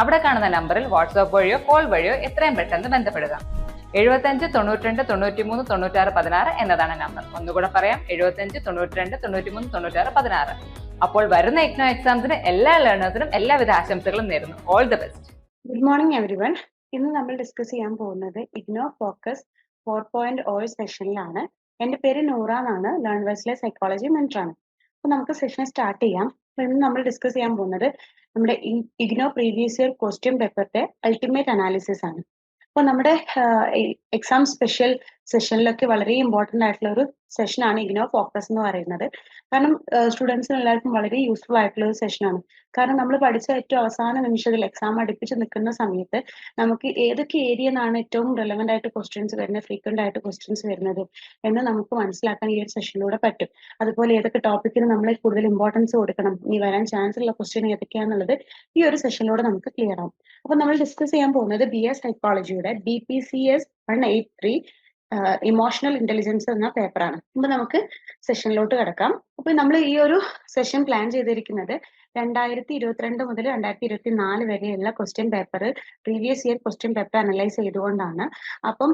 അവിടെ കാണുന്ന നമ്പറിൽ വാട്സ്ആപ്പ് വഴിയോ കോൾ വഴിയോ എത്രയും പെട്ടെന്ന് ബന്ധപ്പെടുക. എഴുപത്തഞ്ച് തൊണ്ണൂറ്റിരണ്ട് തൊണ്ണൂറ്റിമൂന്ന് തൊണ്ണൂറ്റാറ് പതിനാറ് എന്നതാണ് നമ്പർ. ഒന്നുകൂടെ പറയാം എഴുപത്തഞ്ച് തൊണ്ണൂറ്റിരണ്ട് തൊണ്ണൂറ്റിമൂന്ന് തൊണ്ണൂറ്റാറ് പതിനാറ്. അപ്പോൾ വരുന്ന എക്നോ എക്സാംസിന് എല്ലാ ലേണേഴ്സിനും എല്ലാവിധ ആശംസകളും നേരുന്നു. All the best good morning everyone ഇന്ന് നമ്മൾ ഡിസ്കസ് ചെയ്യാൻ പോകുന്നത് IGNOU focus four point O സെഷനിലാണ് എന്റെ പേര് നൂറ എന്നാണ്. ലേൺ വെസ്റ്റിലെ സൈക്കോളജി മെന്ററാണ് അപ്പോൾ നമുക്ക് സെഷൻ സ്റ്റാർട്ട് ചെയ്യാം. ഇന്ന് നമ്മൾ ഡിസ്കസ് ചെയ്യാൻ പോകുന്നത് നമ്മുടെ ഇഗ്നോ പ്രീവിയസ് ഇയർ ക്വസ്റ്റ്യൻ പേപ്പറിന്റെ അൾട്ടിമേറ്റ് അനാലിസിസ് ആണ്. അപ്പോൾ നമ്മുടെ എക്സാം സ്പെഷ്യൽ സെഷനിലൊക്കെ വളരെ ഇമ്പോർട്ടന്റ് ആയിട്ടുള്ള ഒരു സെഷനാണ് ഇഗ്നോ ഫോക്കസ് എന്ന് പറയുന്നത്. കാരണം സ്റ്റുഡൻസിന് എല്ലാവർക്കും വളരെ യൂസ്ഫുൾ ആയിട്ടുള്ള ഒരു സെഷനാണ് കാരണം നമ്മൾ പഠിച്ച ഏറ്റവും അവസാന നിമിഷത്തിൽ എക്സാം അടുപ്പിച്ച് നിൽക്കുന്ന സമയത്ത് നമുക്ക് ഏതൊക്കെ ഏരിയ നിന്നാണ് ഏറ്റവും റെലവെന്റ് ആയിട്ട് ക്വസ്റ്റ്യൻസ് വരുന്നത് ഫ്രീക്വന്റ് ആയിട്ട് ക്വസ്റ്റ്യൻസ് വരുന്നത് എന്ന് നമുക്ക് മനസ്സിലാക്കാൻ ഈ ഒരു സെഷനിലൂടെ പറ്റും. അതുപോലെ ഏതൊക്കെ ടോപ്പിക്കിന് നമ്മൾ കൂടുതൽ ഇമ്പോർട്ടൻസ് കൊടുക്കണം ഇനി വരാൻ ചാൻസ് ഉള്ള ക്വസ്റ്റ്യൻ ഏതൊക്കെയാണെന്നുള്ളത് ഈ ഒരു സെഷനിലൂടെ നമുക്ക് ക്ലിയർ ആവും. അപ്പൊ നമ്മൾ ഡിസ്കസ് ചെയ്യാൻ പോകുന്നത് B S സൈക്കോളജിയുടെ B P C S one eight three emotional intelligence എന്ന പേപ്പറാണ് അപ്പൊ നമുക്ക് സെഷനിലോട്ട് കിടക്കാം. അപ്പൊ നമ്മൾ ഈ ഒരു സെഷൻ പ്ലാൻ ചെയ്തിരിക്കുന്നത് രണ്ടായിരത്തി ഇരുപത്തിരണ്ട് മുതൽ രണ്ടായിരത്തി ഇരുപത്തി നാല് വരെയുള്ള question paper previous year question paper analyse ചെയ്തുകൊണ്ടാണ്. അപ്പം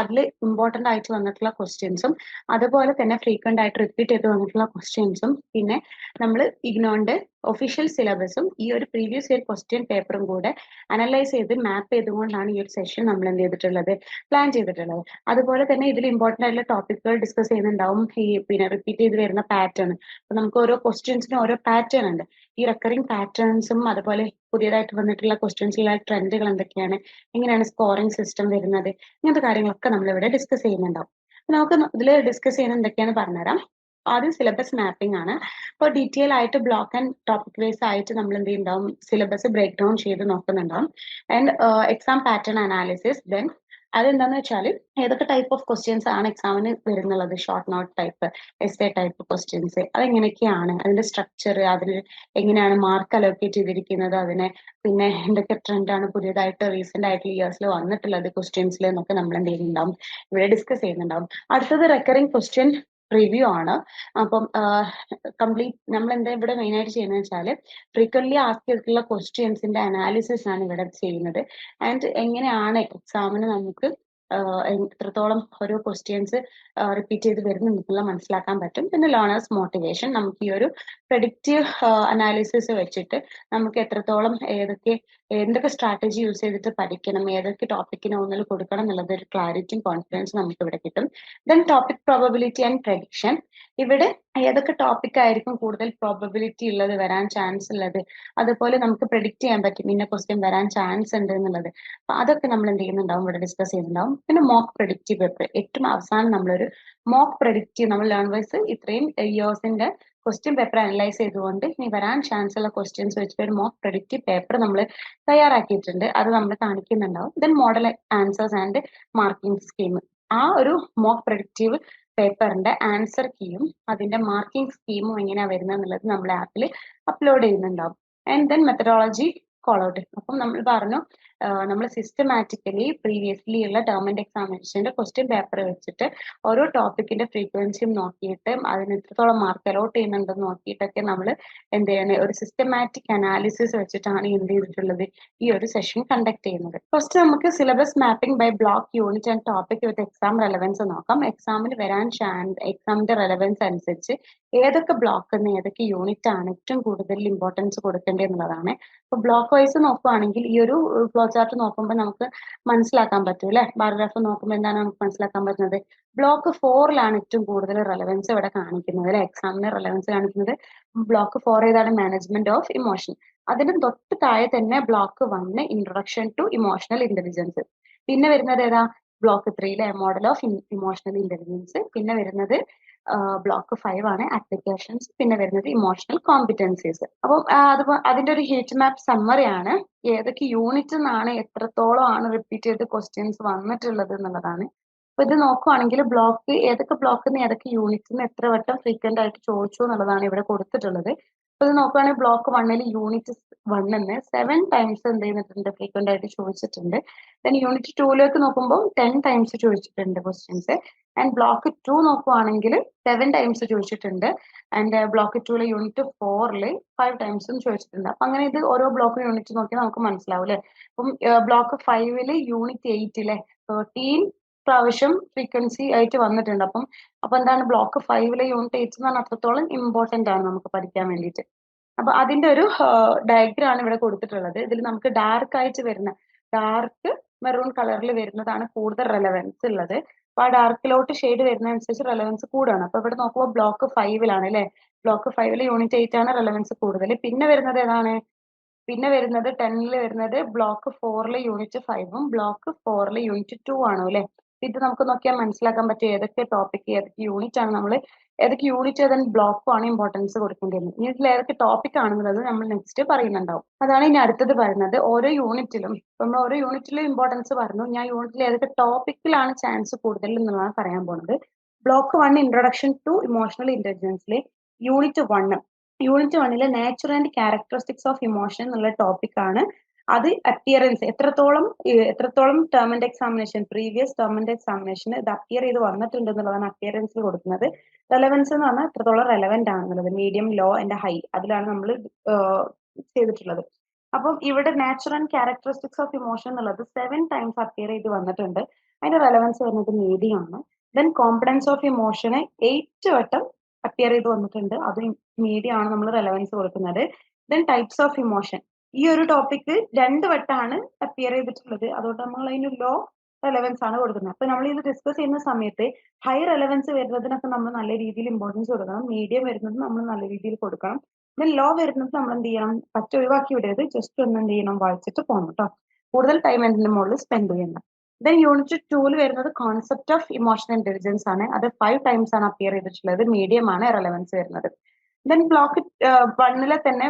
അതിൽ ഇമ്പോർട്ടന്റ് ആയിട്ട് വന്നിട്ടുള്ള ക്വസ്റ്റ്യൻസും അതുപോലെ തന്നെ ഫ്രീക്വന്റ് ആയിട്ട് റിപ്പീറ്റ് ചെയ്ത് വന്നിട്ടുള്ള ക്വസ്റ്റ്യൻസും പിന്നെ നമ്മൾ ഇഗ്നോണ്ട് ഒഫീഷ്യൽ സിലബസും ഈ ഒരു പ്രീവിയസ് ഇയർ ക്വസ്റ്റ്യൻ പേപ്പറും കൂടെ അനലൈസ് ചെയ്ത് മാപ്പ് ചെയ്തുകൊണ്ടാണ് ഈ ഒരു സെഷൻ നമ്മൾ എന്ത് ചെയ്തിട്ടുള്ളത്? പ്ലാൻ ചെയ്തിട്ടുള്ളത്. അതുപോലെ തന്നെ ഇതിൽ ഇമ്പോർട്ടന്റ് ആയിട്ടുള്ള ടോപ്പിക്കുകൾ ഡിസ്കസ് ചെയ്യുന്നുണ്ടാവും. ഈ പിന്നെ റിപ്പീറ്റ് ചെയ്ത് വരുന്ന പാറ്റേൺ അപ്പൊ നമുക്ക് ഓരോ ക്വസ്റ്റ്യൻസിനും ഓരോ പാറ്റേൺ ഉണ്ട്. ഈ റെക്കറിംഗ് പാറ്റേൺസും അതുപോലെ പുതിയതായിട്ട് വന്നിട്ടുള്ള ക്വസ്റ്റ്യൻസിലുള്ള ട്രെൻഡുകൾ എന്തൊക്കെയാണ്? എങ്ങനെയാണ് സ്കോറിങ് സിസ്റ്റം വരുന്നത്? ഇങ്ങനത്തെ കാര്യങ്ങളൊക്കെ നമ്മൾ ഇവിടെ ഡിസ്കസ് ചെയ്യുന്നുണ്ടാവും നമുക്ക് ഇതിൽ ഡിസ്കസ് ചെയ്യുന്നത് എന്തൊക്കെയാണ് പറഞ്ഞുതരാം. ആദ്യം സിലബസ് മാപ്പിംഗ് ആണ്. അപ്പോൾ ഡീറ്റെയിൽ ആയിട്ട് ബ്ലോക്ക് ആൻഡ് ടോപ്പിക് വൈസ് ആയിട്ട് നമ്മൾ എന്ത് ചെയ്യുന്നുണ്ടാവും? സിലബസ് ബ്രേക്ക് ഡൗൺ ചെയ്ത് നോക്കുന്നുണ്ടാവും. And exam pattern analysis then അതെന്താന്ന് വെച്ചാൽ ഏതൊക്കെ ടൈപ്പ് ഓഫ് ക്വസ്റ്റ്യൻസ് ആണ് എക്സാമിന് വരുന്നുള്ളത്? Short note type S A type questions അതെങ്ങനെയൊക്കെയാണ്? അതിന്റെ സ്ട്രക്ചർ അതിന് എങ്ങനെയാണ് മാർക്ക് അലോക്കേറ്റ് ചെയ്തിരിക്കുന്നത്? അതിനെ പിന്നെ എന്തൊക്കെ ട്രെൻഡാണ് പുതിയതായിട്ട് റീസെന്റ് ആയിട്ടുള്ള ഇയേഴ്സിൽ വന്നിട്ടുള്ളത്? ക്വസ്റ്റ്യൻസിൽ എന്നൊക്കെ നമ്മൾ എന്ത് ചെയ്യുന്നുണ്ടാവും ഇവിടെ ഡിസ്കസ് ചെയ്യുന്നുണ്ടാവും. അടുത്തത് റെക്കറിംഗ് ക്വസ്റ്റ്യൻ റിവ്യൂ ആണ്. അപ്പം കംപ്ലീറ്റ് നമ്മൾ എന്താ ഇവിടെ മെയിൻ ആയിട്ട് ചെയ്യുന്നത് വെച്ചാൽ ഫ്രീക്വന്റ്ലി ആസ്ക് ചെയ്തിട്ടുള്ള ക്വസ്റ്റ്യൻസിന്റെ അനാലിസിസ് ആണ് ഇവിടെ ചെയ്യുന്നത്. ആൻഡ് എങ്ങനെയാണ് എക്സാമിന് നമുക്ക് എത്രത്തോളം ഓരോ ക്വസ്റ്റ്യൻസ് റിപ്പീറ്റ് ചെയ്ത് വരുന്നുണ്ടെന്നുള്ള മനസ്സിലാക്കാൻ പറ്റും. പിന്നെ ലേണേഴ്സ് മോട്ടിവേഷൻ നമുക്ക് ഈ ഒരു പ്രഡിക്റ്റീവ് അനാലിസിസ് വെച്ചിട്ട് നമുക്ക് എത്രത്തോളം ഏതൊക്കെ എന്തൊക്കെ സ്ട്രാറ്റജി യൂസ് ചെയ്തിട്ട് പഠിക്കണം ഏതൊക്കെ ടോപ്പിക്കിന് ഒന്നിൽ കൊടുക്കണം എന്നുള്ളത് ഒരു ക്ലാരിറ്റിയും കോൺഫിഡൻസും നമുക്ക് ഇവിടെ കിട്ടും. Then topic probability and prediction ഇവിടെ ഏതൊക്കെ ടോപ്പിക് ആയിരിക്കും കൂടുതൽ പ്രോബബിലിറ്റി ഉള്ളത് വരാൻ ചാൻസ് ഉള്ളത്? അതുപോലെ നമുക്ക് പ്രെഡിക്റ്റ് ചെയ്യാൻ പറ്റും ഇന്ന ക്വസ്റ്റ്യൻ വരാൻ ചാൻസ് ഉണ്ട് എന്നുള്ളത്. അപ്പൊ അതൊക്കെ നമ്മൾ എന്ത് ചെയ്യുന്നുണ്ടാവും? ഇവിടെ ഡിസ്കസ് ചെയ്യുന്നുണ്ടാവും. പിന്നെ മോക്ക് പ്രെഡിക്റ്റീവ് പേപ്പർ ഏറ്റവും അവസാനം നമ്മളൊരു മോക്ക് പ്രഡിക്റ്റീവ് നമ്മൾ ലേൺ വൈസ് ഇത്രയും ഇയേഴ്സിന്റെ ക്വസ്റ്റ്യൻ പേപ്പർ അനലൈസ് ചെയ്തുകൊണ്ട് ഇനി വരാൻ ചാൻസ് ഉള്ള ക്വസ്റ്റ്യൻസ് വെച്ചിട്ട് ഒരു മോക്ക് പ്രെഡിക്റ്റീവ് പേപ്പർ നമ്മൾ തയ്യാറാക്കിയിട്ടുണ്ട്. അത് നമ്മൾ കാണിക്കുന്നുണ്ടാവും. Then model answers and marking scheme ആ ഒരു മോക്ക് പ്രഡിക്റ്റീവ് പേപ്പറിന്റെ ആൻസർ കീയും അതിന്റെ മാർക്കിംഗ് സ്കീമും എങ്ങനെയാ വരുന്നത് എന്നുള്ളത് നമ്മൾ ആപ്പിൽ അപ്ലോഡ് ചെയ്യുന്നുണ്ടാവും. ആൻഡ് ദെൻ മെത്തഡോളജി ഔട്ട് അപ്പം നമ്മൾ പറഞ്ഞു നമ്മൾ സിസ്റ്റമാറ്റിക്കലി പ്രീവിയസ്ലി ഉള്ള ടേം ആൻഡ് എക്സാമിനേഷന്റെ ക്വസ്റ്റ്യൻ പേപ്പർ വെച്ചിട്ട് ഓരോ ടോപ്പിക്കിന്റെ ഫ്രീക്വൻസിയും നോക്കിയിട്ട് അതിന് എത്രത്തോളം മാർക്ക് അലോട്ട് ചെയ്യുന്നുണ്ടെന്ന് നോക്കിയിട്ടൊക്കെ നമ്മൾ എന്ത് ചെയ്യണേ ഒരു സിസ്റ്റമാറ്റിക് അനാലിസിസ് വെച്ചിട്ടാണ് എന്ത് ചെയ്തിട്ടുള്ളത് ഈ ഒരു സെഷൻ കണ്ടക്ട് ചെയ്യുന്നത്. ഫസ്റ്റ് നമുക്ക് syllabus mapping by block unit and topic with exam relevance നോക്കാം. എക്സാമിന് വരാൻ ചാൻസ് എക്സാമിന്റെ റെലവൻസ് അനുസരിച്ച് ഏതൊക്കെ ബ്ലോക്ക് എന്ന് ഏതൊക്കെ യൂണിറ്റ് ആണ് ഏറ്റവും കൂടുതൽ ഇമ്പോർട്ടൻസ് കൊടുക്കേണ്ടത് എന്നുള്ളതാണ്. അപ്പൊ ബ്ലോക്ക് വൈസ് നോക്കുകയാണെങ്കിൽ ഈ ഒരു ചാർട്ട് നോക്കുമ്പോൾ നമുക്ക് മനസ്സിലാക്കാൻ പറ്റും അല്ലെ? ബാർഗ്രാഫ് നോക്കുമ്പോൾ എന്താണ് നമുക്ക് മനസ്സിലാക്കാൻ പറ്റുന്നത്? ബ്ലോക്ക് ഫോറിലാണ് ഏറ്റവും കൂടുതൽ റെലവൻസ് ഇവിടെ കാണിക്കുന്നത് അല്ലെ? എക്സാമിന് റെലവൻസ് കാണിക്കുന്നത്. ബ്ലോക്ക് ഫോർ ഏതാണ്? മാനേജ്മെന്റ് ഓഫ് ഇമോഷൻ അതിന് തൊട്ട് താഴെ തന്നെ block one introduction to emotional intelligence പിന്നെ വരുന്നത് ഏതാ? ബ്ലോക്ക് ത്രീയിലെ മോഡൽ ഓഫ് ഇമോഷണൽ ഇന്റലിജൻസ് പിന്നെ വരുന്നത് ബ്ലോക്ക് ഫൈവ് ആണ് ആപ്ലിക്കേഷൻസ് പിന്നെ വരുന്നത് ഇമോഷണൽ കോമ്പിറ്റൻസീസ് അപ്പോൾ അത് അതിന്റെ ഒരു ഹീറ്റ് മാപ്പ് സമ്മറി ആണ്. ഏതൊക്കെ യൂണിറ്റ് നിന്നാണ് എത്രത്തോളം ആണ് റിപ്പീറ്റ് ചെയ്ത് ക്വസ്റ്റ്യൻസ് വന്നിട്ടുള്ളത് എന്നുള്ളതാണ്. അപ്പൊ ഇത് നോക്കുവാണെങ്കിൽ ബ്ലോക്ക് ഏതൊക്കെ ബ്ലോക്കിൽ നിന്ന് ഏതൊക്കെ യൂണിറ്റ് എത്ര വട്ടം ഫ്രീക്വന്റ് ആയിട്ട് ചോദിച്ചു എന്നുള്ളതാണ് ഇവിടെ കൊടുത്തിട്ടുള്ളത്. ഇത് നോക്കുകയാണെങ്കിൽ ബ്ലോക്ക് വണ്ണിൽ യൂണിറ്റ് വണ്ണിന്ന് സെവൻ ടൈംസ് എന്ത് ചെയ്യുന്നിട്ടുണ്ട് ഫ്രീക്വന്റ് ആയിട്ട് ചോദിച്ചിട്ടുണ്ട്. ദെൻ യൂണിറ്റ് ടൂയിലേക്ക് നോക്കുമ്പോൾ ടെൻ ടൈംസ് ചോദിച്ചിട്ടുണ്ട് ക്വസ്റ്റ്യൻസ് ആൻഡ് ബ്ലോക്ക് ടു നോക്കുവാണെങ്കിൽ സെവൻ ടൈംസ് ചോദിച്ചിട്ടുണ്ട്. ആൻഡ് ബ്ലോക്ക് ടൂയിലെ യൂണിറ്റ് ഫോറിൽ ഫൈവ് ടൈംസും ചോദിച്ചിട്ടുണ്ട്. അപ്പൊ അങ്ങനെ ഇത് ഓരോ ബ്ലോക്ക് യൂണിറ്റ് നോക്കിയാൽ നമുക്ക് മനസ്സിലാവും അല്ലെ? അപ്പം ബ്ലോക്ക് ഫൈവിൽ യൂണിറ്റ് എയ്റ്റിലെ തേർട്ടീൻ പ്രാവശ്യം ഫ്രീക്വൻസി ആയിട്ട് വന്നിട്ടുണ്ട്. അപ്പം അപ്പൊ എന്താണ് ബ്ലോക്ക് ഫൈവിലെ യൂണിറ്റ് എയ്റ്റ് എന്ന് പറഞ്ഞാൽ അത്രത്തോളം ഇമ്പോർട്ടന്റ് ആണ് നമുക്ക് പഠിക്കാൻ വേണ്ടിയിട്ട്. അപ്പൊ അതിന്റെ ഒരു ഡയഗ്രാം ആണ് ഇവിടെ കൊടുത്തിട്ടുള്ളത്. ഇതിൽ നമുക്ക് ഡാർക്ക് ആയിട്ട് വരുന്ന ഡാർക്ക് മെറൂൺ കളറിൽ വരുന്നതാണ് കൂടുതൽ റെലവൻസ് ഉള്ളത്. അപ്പൊ ആ ഡാർക്കിലോട്ട് ഷെയ്ഡ് വരുന്നതനുസരിച്ച് റെലവൻസ് കൂടുകയാണ്. അപ്പൊ ഇവിടെ നോക്കുമ്പോൾ ബ്ലോക്ക് ഫൈവിലാണ് അല്ലെ? ബ്ലോക്ക് ഫൈവിൽ യൂണിറ്റ് എയ്റ്റ് ആണ് റെലവൻസ് കൂടുതൽ. പിന്നെ വരുന്നത് ഏതാണ്? പിന്നെ വരുന്നത് ടെന്നിൽ വരുന്നത് ബ്ലോക്ക് ഫോറിലെ യൂണിറ്റ് ഫൈവും ബ്ലോക്ക് ഫോറിലെ യൂണിറ്റ് ടു ആണോ അല്ലെ? ഇത് നമുക്ക് നോക്കിയാൽ മനസ്സിലാക്കാൻ പറ്റും ഏതൊക്കെ ടോപ്പിക് ഏതൊക്കെ യൂണിറ്റ് ആണ് നമ്മൾ ഏതൊക്കെ യൂണിറ്റ് ഏതെങ്കിലും ബ്ലോക്കും ആണ് ഇമ്പോർട്ടൻസ് കൊടുക്കേണ്ടത്. ഇനി ഏതൊക്കെ ടോപ്പിക് ആണെന്നുള്ളത് നമ്മൾ നെക്സ്റ്റ് പറയുന്നുണ്ടാവും. അതാണ് ഇനി അടുത്തത് പറയുന്നത്. ഓരോ യൂണിറ്റിലും നമ്മൾ ഓരോ യൂണിറ്റിലും ഇമ്പോർട്ടൻസ് പറഞ്ഞു. ഞാൻ യൂണിറ്റിൽ ഏതൊക്കെ ടോപ്പിക്കിലാണ് ചാൻസ് കൂടുതൽ എന്നുള്ളതാണ് പറയാൻ പോകുന്നത് block one introduction to emotional ഇന്റലിജൻസിലെ unit one unit വണ്ണിലെ nature and characteristics of emotion എന്നുള്ള ടോപ്പിക് ആണ് അത് അപ്പിയറൻസ് എത്രത്തോളം എത്രത്തോളം term and examination previous term and എക്സാമിനേഷന് ഇത് അപ്പിയർ ചെയ്ത് വന്നിട്ടുണ്ട് എന്നുള്ളതാണ് അപ്പിയറൻസിൽ കൊടുക്കുന്നത്. റെലവൻസ് എന്ന് പറഞ്ഞാൽ എത്രത്തോളം റെലവെന്റ് ആണെന്നുള്ളത്. മീഡിയം ലോ ആൻഡ് ഹൈ അതിലാണ് നമ്മൾ ചെയ്തിട്ടുള്ളത്. അപ്പം ഇവിടെ നാച്ചുറൽ ക്യാരക്ടറിസ്റ്റിക്സ് ഓഫ് ഇമോഷൻ എന്നുള്ളത് സെവൻ ടൈംസ് അപ്പിയർ ചെയ്ത് വന്നിട്ടുണ്ട്. അതിന്റെ റെലവൻസ് വരുന്നത് മീഡിയം ആണ്. ദെൻ കോമ്പണൻസ് ഓഫ് ഇമോഷന് എയ്റ്റ് വട്ടം അപ്പിയർ ചെയ്ത് വന്നിട്ടുണ്ട്. അത് മീഡിയം ആണ് നമ്മൾ റെലവൻസ് കൊടുക്കുന്നത്. ദെൻ ടൈപ്സ് ഓഫ് ഇമോഷൻ ഈ ഒരു ടോപ്പിക്ക് രണ്ട് വട്ടാണ് അപ്പിയർ ചെയ്തിട്ടുള്ളത്. അതുകൊണ്ട് നമ്മൾ അതിന് ലോ റെലവൻസ് ആണ് കൊടുക്കുന്നത്. അപ്പൊ നമ്മൾ ഇത് ഡിസ്കസ് ചെയ്യുന്ന സമയത്ത് ഹൈ റെലവൻസ് വരുന്നതിനൊക്കെ നമ്മൾ നല്ല രീതിയിൽ ഇമ്പോർട്ടൻസ് കൊടുക്കണം. മീഡിയം വരുന്നത് നമ്മൾ നല്ല രീതിയിൽ കൊടുക്കണം. പിന്നെ ലോ വരുന്നത് നമ്മൾ എന്ത് ചെയ്യണം? പറ്റ ഒഴിവാക്കി വിടരുത്. ജസ്റ്റ് ഒന്ന് എന്ത് ചെയ്യണം? വായിച്ചിട്ട് പോകണം കേട്ടോ കൂടുതൽ ടൈം അതിന്റെ മുകളിൽ സ്പെൻഡ് ചെയ്യണം ദെൻ യൂണിറ്റ് ടൂൽ വരുന്നത് കോൺസെപ്റ്റ് ഓഫ് ഇമോഷണൽ ഇന്റലിജൻസ് ആണ്. അത് ഫൈവ് ടൈംസ് ആണ് അപ്പിയർ ചെയ്തിട്ടുള്ളത്. മീഡിയം ആണ് റെലവൻസ് വരുന്നത്. ദെൻ ബ്ലോക്ക് വണ്ണിലെ തന്നെ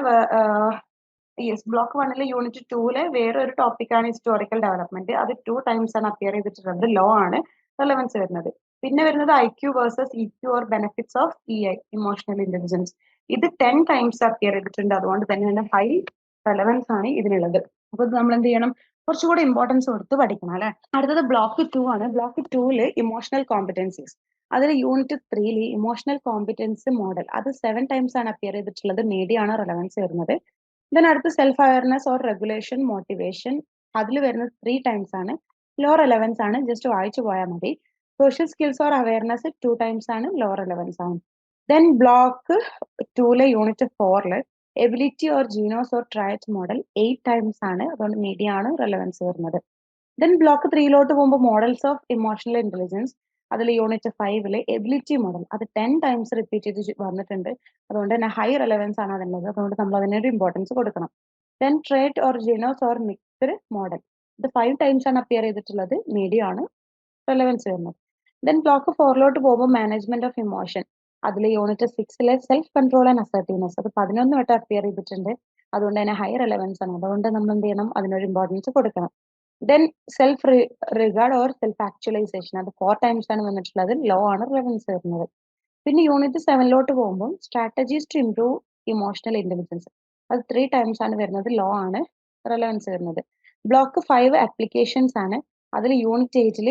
യെസ് ബ്ലോക്ക് വണ്ണിൽ യൂണിറ്റ് ടൂൽ വേറെ ഒരു ടോപ്പിക്കാണ് ഹിസ്റ്റോറിക്കൽ ഡെവലപ്മെന്റ് അത് ടു ടൈംസ് ആണ് അപ്പിയർ ചെയ്തിട്ടുള്ളത്. ലോ ആണ് റെലവൻസ് വരുന്നത്. പിന്നെ വരുന്നത് I Q versus E Q or benefits of E I emotional intelligence ഇത് ടെൻ ടൈംസ് അപ്പിയർ ചെയ്തിട്ടുണ്ട്. അതുകൊണ്ട് തന്നെ തന്നെ ഹൈ റെലവൻസ് ആണ് ഇതിനുള്ളത്. അപ്പൊ നമ്മൾ എന്ത് ചെയ്യണം? കുറച്ചുകൂടി ഇമ്പോർട്ടൻസ് കൊടുത്ത് പഠിക്കണം അല്ലെ? അടുത്തത് ബ്ലോക്ക് ടു ആണ്. ബ്ലോക്ക് ടൂൽ ഇമോഷണൽ കോമ്പിറ്റൻസീസ് അതിൽ യൂണിറ്റ് ത്രീയിൽ ഇമോഷണൽ കോമ്പിറ്റൻസ് മോഡൽ അത് സെവൻ ടൈംസ് ആണ് അപ്പിയർ ചെയ്തിട്ടുള്ളത്. മീഡിയ ആണ് റെലവൻസ് വരുന്നത്. ദെൻ അടുത്ത് self awareness or regulation motivation അതിൽ വരുന്നത് ത്രീ ടൈംസ് ആണ്. ലോ റെലവൻസ് ആണ്. ജസ്റ്റ് വായിച്ചു പോയാൽ മതി. Social skills or awareness two times ആണ്. ലോ റെലവൻസ് ആണ്. ദെൻ ബ്ലോക്ക് ടൂലെ യൂണിറ്റ് ഫോറിൽ ability or genos or trait model eight times ആണ്. അതുകൊണ്ട് മീഡിയ ആണ് റെലവൻസ് വരുന്നത്. ദെൻ ബ്ലോക്ക് ത്രീയിലോട്ട് പോകുമ്പോൾ മോഡൽസ് ഓഫ് ഇമോഷണൽ ഇന്റലിജൻസ് അതിൽ യൂണിറ്റ് ഫൈവിൽ എബിലിറ്റി മോഡൽ. അത് ടെൻ ടൈംസ് റിപ്പീറ്റ് ചെയ്ത് വന്നിട്ടുണ്ട്. അതുകൊണ്ട് തന്നെ ഹൈ റെലവൻസ് ആണ് അതിനുള്ളത്. അതുകൊണ്ട് നമ്മൾ അതിനൊരു ഇമ്പോർട്ടൻസ് കൊടുക്കണം. Then trait or genos or mixed model ഇത് ഫൈവ് ടൈംസ് ആണ് അപ്പിയർ ചെയ്തിട്ടുള്ളത്. മീഡിയം ആണ് റെലവൻസ് വരുന്നത്. ദെൻ ബ്ലോക്ക് ഫോറിലോട്ട് പോകുമ്പോൾ മാനേജ്മെന്റ് ഓഫ് ഇമോഷൻ അതിൽ യൂണിറ്റ് സിക്സിലെ സെൽഫ് കൺട്രോൾ ആൻഡ് അസർട്ടീവ്നെസ് അത് പതിനൊന്ന് വട്ടം അപ്പിയർ ചെയ്തിട്ടുണ്ട്. അതുകൊണ്ട് തന്നെ ഹൈ റെലവൻസ് ആണ്. അതുകൊണ്ട് നമ്മൾ എന്ത് ചെയ്യണം? അതിനൊരു ഇമ്പോർട്ടൻസ് കൊടുക്കണം. Then self regard or self actualisation അത് ഫോർ ടൈംസ് ആണ് വന്നിട്ടുള്ളത്. ലോ ആണ് റിലവൻസ് വരുന്നത്. പിന്നെ യൂണിറ്റ് സെവനിലോട്ട് പോകുമ്പോൾ strategies to improve emotional intelligence അത് ത്രീ ടൈംസ് ആണ് വരുന്നത് ലോ ആണ് റെലവൻസ് വരുന്നത്. ബ്ലോക്ക് ഫൈവ് ആപ്ലിക്കേഷൻസ് ആണ്. അതിൽ unit എയ്റ്റിൽ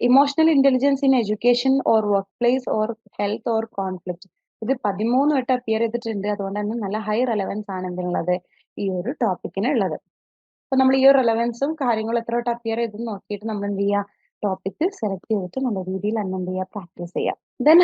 emotional intelligence in education or workplace or health or conflict ഇത് പതിമൂന്ന് വട്ടം അപ്പിയർ ചെയ്തിട്ടുണ്ട്. അതുകൊണ്ട് തന്നെ നല്ല ഹൈ റെലവൻസ് ആണ് എന്തിനുള്ളത്? ഈ ഒരു ടോപ്പിക്കിന് ഉള്ളത്. അപ്പൊ നമ്മൾ ഈ ഒരു റെലവൻസും കാര്യങ്ങളും എത്ര വട്ടം അപ്പിയർ ചെയ്ത് നോക്കിയിട്ട് നമ്മൾ എന്ത് ചെയ്യുക ടോപ്പിക് സെലക്ട് ചെയ്തിട്ട് നല്ല രീതിയിൽ എന്ത് ചെയ്യുക പ്രാക്ടീസ് ചെയ്യുക ദെൻ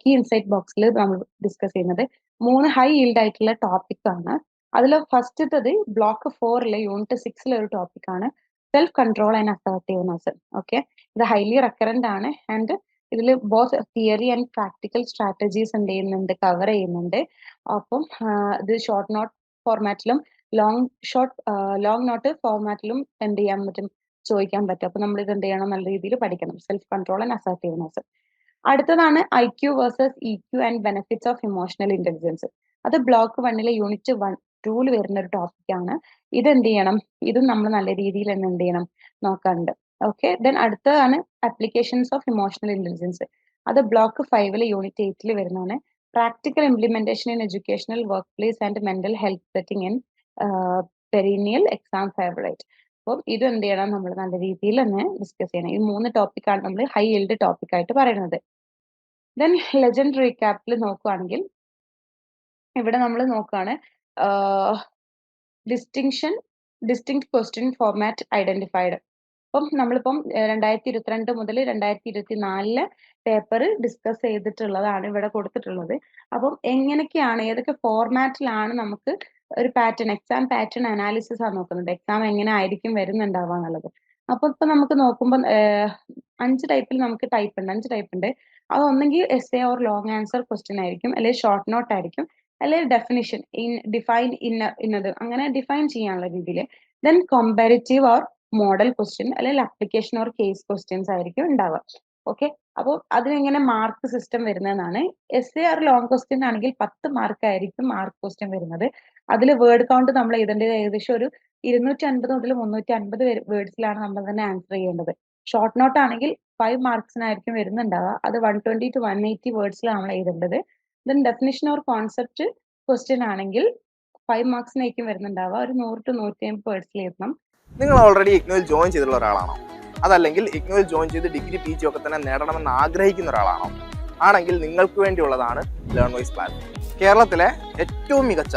കീ ഇൻസൈറ്റ് ബോക്സിൽ നമ്മൾ ഡിസ്കസ് ചെയ്യുന്നത്. മൂന്ന് ഹൈ ഈൽഡ് ആയിട്ടുള്ള ടോപ്പിക് ആണ്. അതിൽ ഫസ്റ്റത്തത് ബ്ലോക്ക് ഫോറിലെ യൂണിറ്റ് സിക്സിലെ ഒരു ടോപ്പിക് ആണ്. Self control and assertiveness okay ഇത് ഹൈലി റെക്കറന്റ് ആണ്. ആൻഡ് ഇതിൽ both theory and practical strategies എന്ത് ചെയ്യുന്നുണ്ട്? കവർ ചെയ്യുന്നുണ്ട്. അപ്പം ഇത് ഷോർട്ട് നോട്ട് ഫോർമാറ്റിലും ലോങ് ഷോർട്ട് ലോങ് നോട്ട് ഫോർമാറ്റിലും എന്ത് ചെയ്യാൻ പറ്റും ചോദിക്കാൻ പറ്റും. അപ്പൊ നമ്മൾ ഇത് എന്ത് ചെയ്യണം നല്ല രീതിയിൽ പഠിക്കണം. സെൽഫ് കൺട്രോൾ ആൻഡ് അസർട്ടീവ്നെസ് അടുത്തതാണ് I Q versus E Q and benefits of emotional intelligence അത് ബ്ലോക്ക് വണ്ണിലെ യൂണിറ്റ് വൺ ടൂൽ വരുന്ന ഒരു ടോപ്പിക് ആണ്. ഇത് എന്ത് ചെയ്യണം? ഇതും നമ്മൾ നല്ല രീതിയിൽ തന്നെ എന്ത് ചെയ്യണം? നോക്കാറുണ്ട് ഓക്കെ ദെൻ അടുത്തതാണ് അപ്ലിക്കേഷൻസ് ഓഫ് ഇമോഷണൽ ഇന്റലിജൻസ് അത് ബ്ലോക്ക് ഫൈവിലെ യൂണിറ്റ് എയ്റ്റിൽ വരുന്നതാണ്. Practical implementation in educational workplace and mental health setting in perennial exam favourite അപ്പം ഇത് എന്ത് ചെയ്യണം? നമ്മൾ നല്ല രീതിയിൽ തന്നെ ഡിസ്കസ് ചെയ്യണം. ഈ മൂന്ന് ടോപ്പിക്കാണ് നമ്മൾ ഹൈ ഇൽഡ് ടോപ്പിക് ആയിട്ട് പറയുന്നത്. ദെൻ ലെജൻഡ് റീക്യാപ്പിൽ നോക്കുകയാണെങ്കിൽ ഇവിടെ നമ്മൾ നോക്കുകയാണ് distinction distinct question format identified അപ്പം നമ്മളിപ്പം രണ്ടായിരത്തി ഇരുപത്തിരണ്ട് മുതൽ രണ്ടായിരത്തി ഇരുപത്തി നാലിലെ പേപ്പർ ഡിസ്കസ് ചെയ്തിട്ടുള്ളതാണ് ഇവിടെ കൊടുത്തിട്ടുള്ളത്. അപ്പം എങ്ങനെയൊക്കെയാണ് ഏതൊക്കെ ഫോർമാറ്റിലാണ് നമുക്ക് ഒരു പാറ്റേൺ എക്സാം പാറ്റേൺ അനാലിസിസ് ആണ് നോക്കുന്നത്. എക്സാം എങ്ങനെ ആയിരിക്കും വരുന്നുണ്ടാവുക എന്നുള്ളത്. അപ്പൊ ഇപ്പൊ നമുക്ക് നോക്കുമ്പോൾ അഞ്ച് ടൈപ്പിൽ നമുക്ക് ടൈപ്പ് ഉണ്ട്. അഞ്ച് ടൈപ്പ് ഉണ്ട്. അത് ഒന്നെങ്കിൽ S A or long answer question ആയിരിക്കും. അല്ലെങ്കിൽ ഷോർട്ട് നോട്ട് ആയിരിക്കും. അല്ലെങ്കിൽ ഡെഫിനിഷൻ ഇൻ ഡിഫൈൻ ഇന്ന ഇന്നത് അങ്ങനെ ഡിഫൈൻ ചെയ്യാനുള്ള രീതിയിൽ. Then comparative or model question അല്ലെങ്കിൽ അപ്ലിക്കേഷൻ ഓർ കേസ് ക്വസ്റ്റ്യൻസ് ആയിരിക്കും ഉണ്ടാവുക. ഓക്കെ അപ്പോൾ അതിനെങ്ങനെ mark system വരുന്നതെന്നാണ്. S A or long question ആണെങ്കിൽ പത്ത് മാർക്ക് ആയിരിക്കും മാർക്ക് ക്വസ്റ്റ്യൻ വരുന്നത്. അതിൽ വേർഡ് കൗണ്ട് നമ്മൾ എഴുതേണ്ടത് ഏകദേശം ഒരു ഇരുന്നൂറ്റി അൻപത് മുതൽ മുന്നൂറ്റി അൻപത് വേർഡ്സിലാണ് നമ്മൾ തന്നെ ആൻസർ ചെയ്യേണ്ടത്. ഷോർട്ട് നോട്ട് ആണെങ്കിൽ ഫൈവ് മാർക്സിനായിരിക്കും വരുന്നുണ്ടാവുക. അത് one twenty to one eighty വേർഡ്സിലാണ് നമ്മൾ എഴുതേണ്ടത്. Then definition or concept question ആണെങ്കിൽ ഫൈവ് മാർക്സിനായിരിക്കും വരുന്നുണ്ടാവുക. ഒരു നൂറ് ടു നൂറ്റി അമ്പത് വേർഡ്സിൽ എഴുതണം. നിങ്ങൾ ഓൾറെഡി ഇഗ്നോയിൽ ജോയിൻ ചെയ്തിട്ടുള്ള ഒരാളാണോ? അതല്ലെങ്കിൽ ഇഗ്നോയിൽ ജോയിൻ ചെയ്ത് ഡിഗ്രി പി ജി ഒക്കെ തന്നെ നേടണമെന്ന് ആഗ്രഹിക്കുന്ന ഒരാളാണോ? ആണെങ്കിൽ നിങ്ങൾക്ക് വേണ്ടിയുള്ളതാണ് ലേൺ വൈസ് പ്ലാൻ കേരളത്തിലെ ഏറ്റവും മികച്ച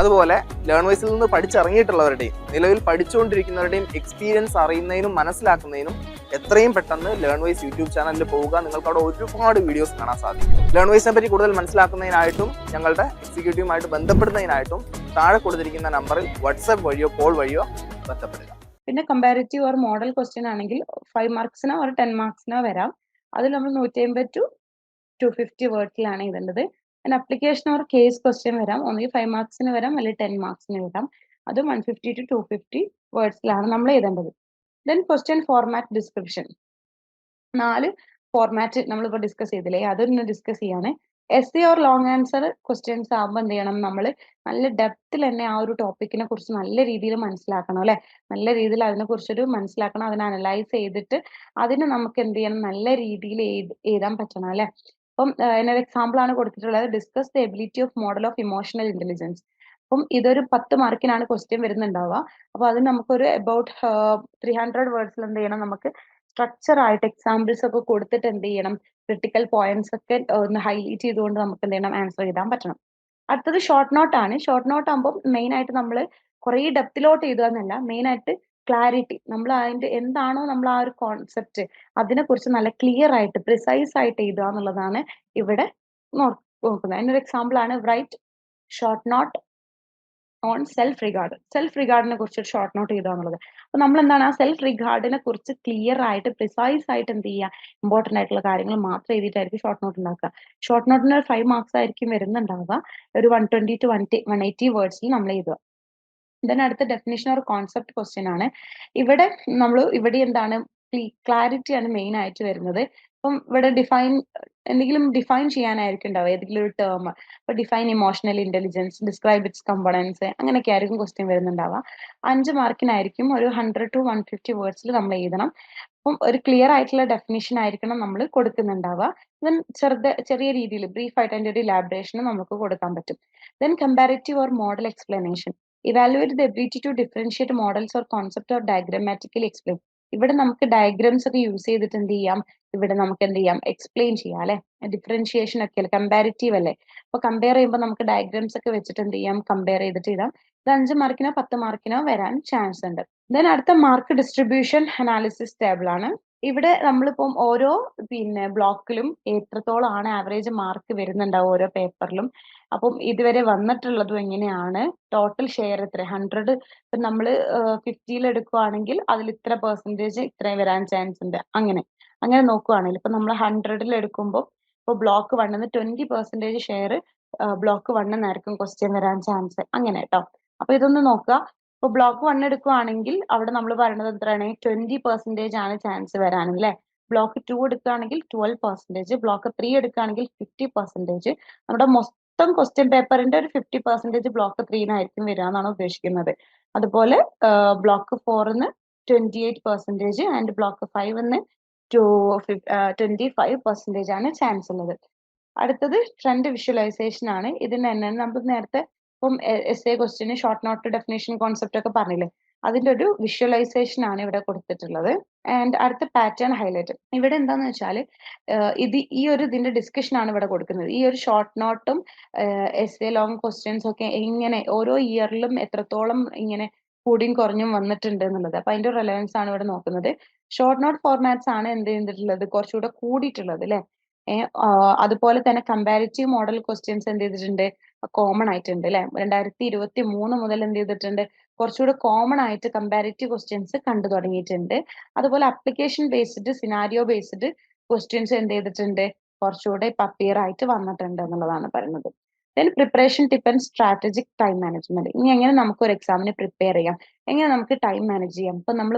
അതുപോലെ ലേൺ വൈസിൽ നിന്ന് പഠിച്ചിറങ്ങിയിട്ടുള്ളവരുടെയും നിലവിൽ പഠിച്ചുകൊണ്ടിരിക്കുന്നവരുടെയും എക്സ്പീരിയൻസ് അറിയുന്നതിനും മനസ്സിലാക്കുന്നതിനും എത്രയും പെട്ടെന്ന് ലേൺ വൈസ് യൂട്യൂബ് ചാനലിൽ പോവുക. നിങ്ങൾക്ക് അവിടെ ഒരുപാട് വീഡിയോസ് കാണാൻ സാധിക്കും. ലേൺ വൈസിനെ പറ്റി കൂടുതൽ മനസ്സിലാക്കുന്നതിനായിട്ടും ഞങ്ങളുടെ എക്സിക്യൂട്ടീവുമായിട്ട് ബന്ധപ്പെടുന്നതിനായിട്ടും താഴെ കൊടുത്തിരിക്കുന്ന നമ്പറിൽ വാട്സാപ്പ് വഴിയോ കോൾ വഴിയോ ബന്ധപ്പെടുക. പിന്നെ കമ്പാരിറ്റീവ് ഓർ മോഡൽ ക്വസ്റ്റ്യൻ ആണെങ്കിൽ ഫൈവ് മാർക്സിനോ ഒരു ടെൻ മാർക്സിനോ വരാം. അതിൽ നമ്മൾ നൂറ്റി അമ്പത് ടു ടു ഫിഫ്റ്റി വേർഡിലാണ് എഴുതേണ്ടത്. പിന്നെ അപ്ലിക്കേഷൻ ഓർ കേസ് ക്വസ്റ്റ്യൻ വരാം ഒന്നുകിൽ ഫൈവ് മാർക്സിന് വരാം അല്ലെങ്കിൽ ടെൻ മാർക്സിന് വരാം അത് one fifty to two fifty വേർഡ്സിലാണ് നമ്മൾ എഴുതേണ്ടത്. ദെൻ ക്വസ്റ്റ്യൻ ഫോർമാറ്റ് ഡിസ്ക്രിപ്ഷൻ നാല് ഫോർമാറ്റ് നമ്മളിപ്പോൾ ഡിസ്കസ് ചെയ്തില്ലേ? അതൊന്ന് ഡിസ്കസ് ചെയ്യാണ്. S or long answer questions ആകുമ്പോൾ എന്ത് ചെയ്യണം നമ്മൾ നല്ല ഡെപ്തിൽ തന്നെ ആ ഒരു ടോപ്പിക്കിനെ കുറിച്ച് നല്ല രീതിയിൽ മനസ്സിലാക്കണം അല്ലെ? നല്ല രീതിയിൽ അതിനെ കുറിച്ചൊരു മനസ്സിലാക്കണം അതിനെ അനലൈസ് ചെയ്തിട്ട് അതിന് നമുക്ക് എന്ത് ചെയ്യണം? നല്ല രീതിയിൽ എഴുതാൻ പറ്റണം അല്ലെ? അപ്പം എന്നൊരു എക്സാമ്പിൾ ആണ് കൊടുത്തിട്ടുള്ളത്. Discuss the ability of model of emotional intelligence അപ്പം ഇതൊരു പത്ത് മാർക്കിനാണ് ക്വസ്റ്റ്യൻ വരുന്നുണ്ടാവുക. അപ്പൊ അത് നമുക്കൊരു അബൌട്ട് ത്രീ ഹൺഡ്രഡ് വേർഡ്സിൽ എന്ത് ചെയ്യണം നമുക്ക് സ്ട്രക്ചർ ആയിട്ട് എക്സാമ്പിൾസ് ഒക്കെ കൊടുത്തിട്ട് എന്ത് ചെയ്യണം ക്രിട്ടിക്കൽ പോയിന്റ്സ് ഒക്കെ ഒന്ന് ഹൈലൈറ്റ് ചെയ്തുകൊണ്ട് നമുക്ക് എന്ത് ചെയ്യണം ആൻസർ എഴുതാൻ പറ്റണം. അടുത്തത് ഷോർട്ട് നോട്ട് ആണ്. ഷോർട്ട് നോട്ട് ആകുമ്പോൾ മെയിൻ ആയിട്ട് നമ്മൾ കുറേ ഡെപ്തിലോട്ട് എഴുതുക എന്നല്ല. മെയിൻ ആയിട്ട് ക്ലാരിറ്റി നമ്മൾ അതിന്റെ എന്താണോ നമ്മൾ ആ ഒരു കോൺസെപ്റ്റ് അതിനെ കുറിച്ച് നല്ല ക്ലിയർ ആയിട്ട് പ്രിസൈസ് ആയിട്ട് എഴുതുക എന്നുള്ളതാണ് ഇവിടെ നോക്കുന്നത്. അതിനൊരു എക്സാമ്പിൾ ആണ് write short note on self regard self റിഗാർഡിനെ കുറിച്ച് ഒരു ഷോർട്ട് നോട്ട് ചെയ്തു എന്നുള്ളത്. അപ്പൊ നമ്മൾ എന്താണ് ആ സെൽഫ് റിഗാർഡിനെ കുറിച്ച് ക്ലിയർ ആയിട്ട് പ്രിസൈസ് ആയിട്ട് എന്ത് ചെയ്യുക? ഇമ്പോർട്ടന്റ് ആയിട്ടുള്ള കാര്യങ്ങൾ മാത്രം എഴുതിയിട്ടായിരിക്കും ഷോർട്ട് നോട്ട് ഉണ്ടാക്കുക. ഷോർട്ട് നോട്ടിന് ഒരു ഫൈവ് മാർക്സ് ആയിരിക്കും വരുന്നുണ്ടാവുക. ഒരു one twenty to one one eighty വേർഡ്സിൽ നമ്മൾ എഴുതുക. ദെൻ അടുത്ത ഡെഫിനേഷൻ ഓർ കോൺസെപ്റ്റ് ക്വസ്റ്റ്യൻ ആണ്. ഇവിടെ നമ്മൾ ഇവിടെ എന്താണ് ക്ലാരിറ്റി ആണ് മെയിൻ ആയിട്ട് വരുന്നത്. അപ്പം ഇവിടെ ഡിഫൈൻ എന്തെങ്കിലും ഡിഫൈൻ ചെയ്യാനായിരിക്കും ഉണ്ടാവുക. ഏതെങ്കിലും ഒരു ടേം ഇപ്പൊ define emotional intelligence describe its components അങ്ങനെയൊക്കെ ആയിരിക്കും ക്വസ്റ്റ്യൻ വരുന്നുണ്ടാവുക. അഞ്ച് മാർക്കിനായിരിക്കും ഒരു ഹൺഡ്രഡ് ടു വൺ ഫിഫ്റ്റി വേർഡ്സിൽ നമ്മൾ എഴുതണം. അപ്പം ഒരു ക്ലിയർ ആയിട്ടുള്ള ഡെഫിനേഷൻ ആയിരിക്കണം നമ്മൾ കൊടുക്കുന്നുണ്ടാവുക. ദെൻ ചെറുത് ചെറിയ രീതിയിൽ ബ്രീഫ് ആയിട്ട് അതിന്റെ ഒരു ലാബറേഷനും നമുക്ക് കൊടുക്കാൻ പറ്റും. Then comparative or model explanation evaluate the ability to differentiate models or concept or diagrammatically explain ഇവിടെ നമുക്ക് ഡയഗ്രാംസ് ഒക്കെ യൂസ് ചെയ്തിട്ട് എന്ത് ചെയ്യാം? ഇവിടെ നമുക്ക് എന്ത് ചെയ്യാം? എക്സ്പ്ലെയിൻ ചെയ്യാം അല്ലെ? ഡിഫറൻഷിയേഷൻ ഒക്കെ അല്ലേ? കമ്പാരിറ്റീവ് അല്ലേ? അപ്പൊ കമ്പയർ ചെയ്യുമ്പോൾ നമുക്ക് ഡയഗ്രാംസ് ഒക്കെ വെച്ചിട്ട് എന്ത് ചെയ്യാം? കമ്പയർ ചെയ്തിട്ട് ചെയ്താം ഇത് അഞ്ച് മാർക്കിനോ പത്ത് മാർക്കിനോ വരാൻ ചാൻസ് ഉണ്ട്. ദെൻ അടുത്ത മാർക്ക് ഡിസ്ട്രിബ്യൂഷൻ അനാലിസിസ് ടേബിൾ ആണ്. ഇവിടെ നമ്മളിപ്പം ഓരോ പിന്നെ ബ്ലോക്കിലും എത്രത്തോളം ആണ് ആവറേജ് മാർക്ക് വരുന്നുണ്ടാവും ഓരോ പേപ്പറിലും. അപ്പം ഇതുവരെ വന്നിട്ടുള്ളതും എങ്ങനെയാണ്? ടോട്ടൽ ഷെയർ എത്ര ഹൺഡ്രഡ് ഇപ്പൊ നമ്മൾ ഫിഫ്റ്റിയിൽ എടുക്കുവാണെങ്കിൽ അതിൽ ഇത്ര പെർസെന്റേജ് ഇത്രയും വരാൻ ചാൻസ് ഉണ്ട്. അങ്ങനെ അങ്ങനെ നോക്കുവാണെങ്കിൽ ഇപ്പൊ നമ്മൾ ഹൺഡ്രഡിൽ എടുക്കുമ്പോൾ ഇപ്പൊ ബ്ലോക്ക് വണ്ണിന്ന് ട്വന്റി പെർസെന്റേജ് ഷെയർ ബ്ലോക്ക് വണ്ണിന്നായിരിക്കും ക്വസ്റ്റ്യൻ വരാൻ ചാൻസ് അങ്ങനെ കേട്ടോ അപ്പൊ ഇതൊന്ന് നോക്കുക. ഇപ്പൊ ബ്ലോക്ക് വൺ എടുക്കുവാണെങ്കിൽ അവിടെ നമ്മൾ പറയുന്നത് എത്രയാണ്? ട്വന്റി പെർസെന്റേജ് ആണ് ചാൻസ് വരാൻ അല്ലേ? ബ്ലോക്ക് ടു എടുക്കുകയാണെങ്കിൽ ട്വൽവ് പെർസെന്റേജ് ബ്ലോക്ക് ത്രീ എടുക്കുകയാണെങ്കിൽ ഫിഫ്റ്റി പെർസെന്റേജ് നമ്മുടെ മൊത്തം ക്വസ്റ്റ്യൻ പേപ്പറിന്റെ ഒരു ഫിഫ്റ്റി പെർസെന്റേജ് ബ്ലോക്ക് ത്രീനായിരിക്കും വരിക എന്നാണ് ഉദ്ദേശിക്കുന്നത്. അതുപോലെ block ഫോറിന് twenty eight percentage and block ഫൈവിന്ന് two twenty five percentage ആണ് ചാൻസ് ഉള്ളത്. അടുത്തത് ട്രെൻഡ് വിഷ്വലൈസേഷൻ ആണ്. ഇതിന് തന്നെ നമ്മൾ നേരത്തെ ഇപ്പം എസ് എ ക്വസ്റ്റ്യന് ഷോർട്ട് നോട്ട് ഡെഫിനേഷൻ കോൺസെപ്റ്റ് ഒക്കെ പറഞ്ഞില്ലേ? അതിന്റെ ഒരു വിഷ്വലൈസേഷൻ ആണ് ഇവിടെ കൊടുത്തിട്ടുള്ളത്. ആൻഡ് അടുത്ത പാറ്റേൺ ഹൈലൈറ്റ് ഇവിടെ എന്താന്ന് വെച്ചാൽ ഇത് ഈ ഒരു ഇതിന്റെ ഡിസ്കഷൻ ആണ് ഇവിടെ കൊടുക്കുന്നത്. ഈ ഒരു ഷോർട്ട് നോട്ടും എസ് എ ലോങ് ക്വസ്റ്റ്യൻസ് ഒക്കെ എങ്ങനെ ഓരോ ഇയറിലും എത്രത്തോളം ഇങ്ങനെ കൂടിയും കുറഞ്ഞും വന്നിട്ടുണ്ട് എന്നുള്ളത്. അപ്പൊ അതിന്റെ റിലവൻസ് ആണ് ഇവിടെ നോക്കുന്നത്. ഷോർട്ട് നോട്ട് ഫോർമാറ്റ്സ് ആണ് എന്ത് ചെയ്തിട്ടുള്ളത്? കുറച്ചുകൂടെ കൂടിയിട്ടുള്ളത് അല്ലെ? അതുപോലെ തന്നെ കമ്പാരിറ്റീവ് മോഡൽ ക്വസ്റ്റ്യൻസ് എന്ത് ചെയ്തിട്ടുണ്ട്? കോമൺ ആയിട്ടുണ്ട് അല്ലെ രണ്ടായിരത്തി ഇരുപത്തി മൂന്ന് മുതൽ എന്ത് ചെയ്തിട്ടുണ്ട്? കുറച്ചുകൂടെ കോമൺ ആയിട്ട് കമ്പാരിറ്റീവ് ക്വസ്റ്റ്യൻസ് കണ്ടു തുടങ്ങിയിട്ടുണ്ട്. അതുപോലെ application based scenario based questions എന്ത് ചെയ്തിട്ടുണ്ട്? കുറച്ചുകൂടെ ഇപ്പൊ അപ്പിയർ ആയിട്ട് വന്നിട്ടുണ്ട് എന്നുള്ളതാണ് പറയുന്നത്. Then preparation tip strategic time management ഇനി എങ്ങനെ നമുക്ക് ഒരു എക്സാമിന് പ്രിപ്പയർ ചെയ്യാം? എങ്ങനെ നമുക്ക് ടൈം മാനേജ് ചെയ്യാം? ഇപ്പൊ നമ്മൾ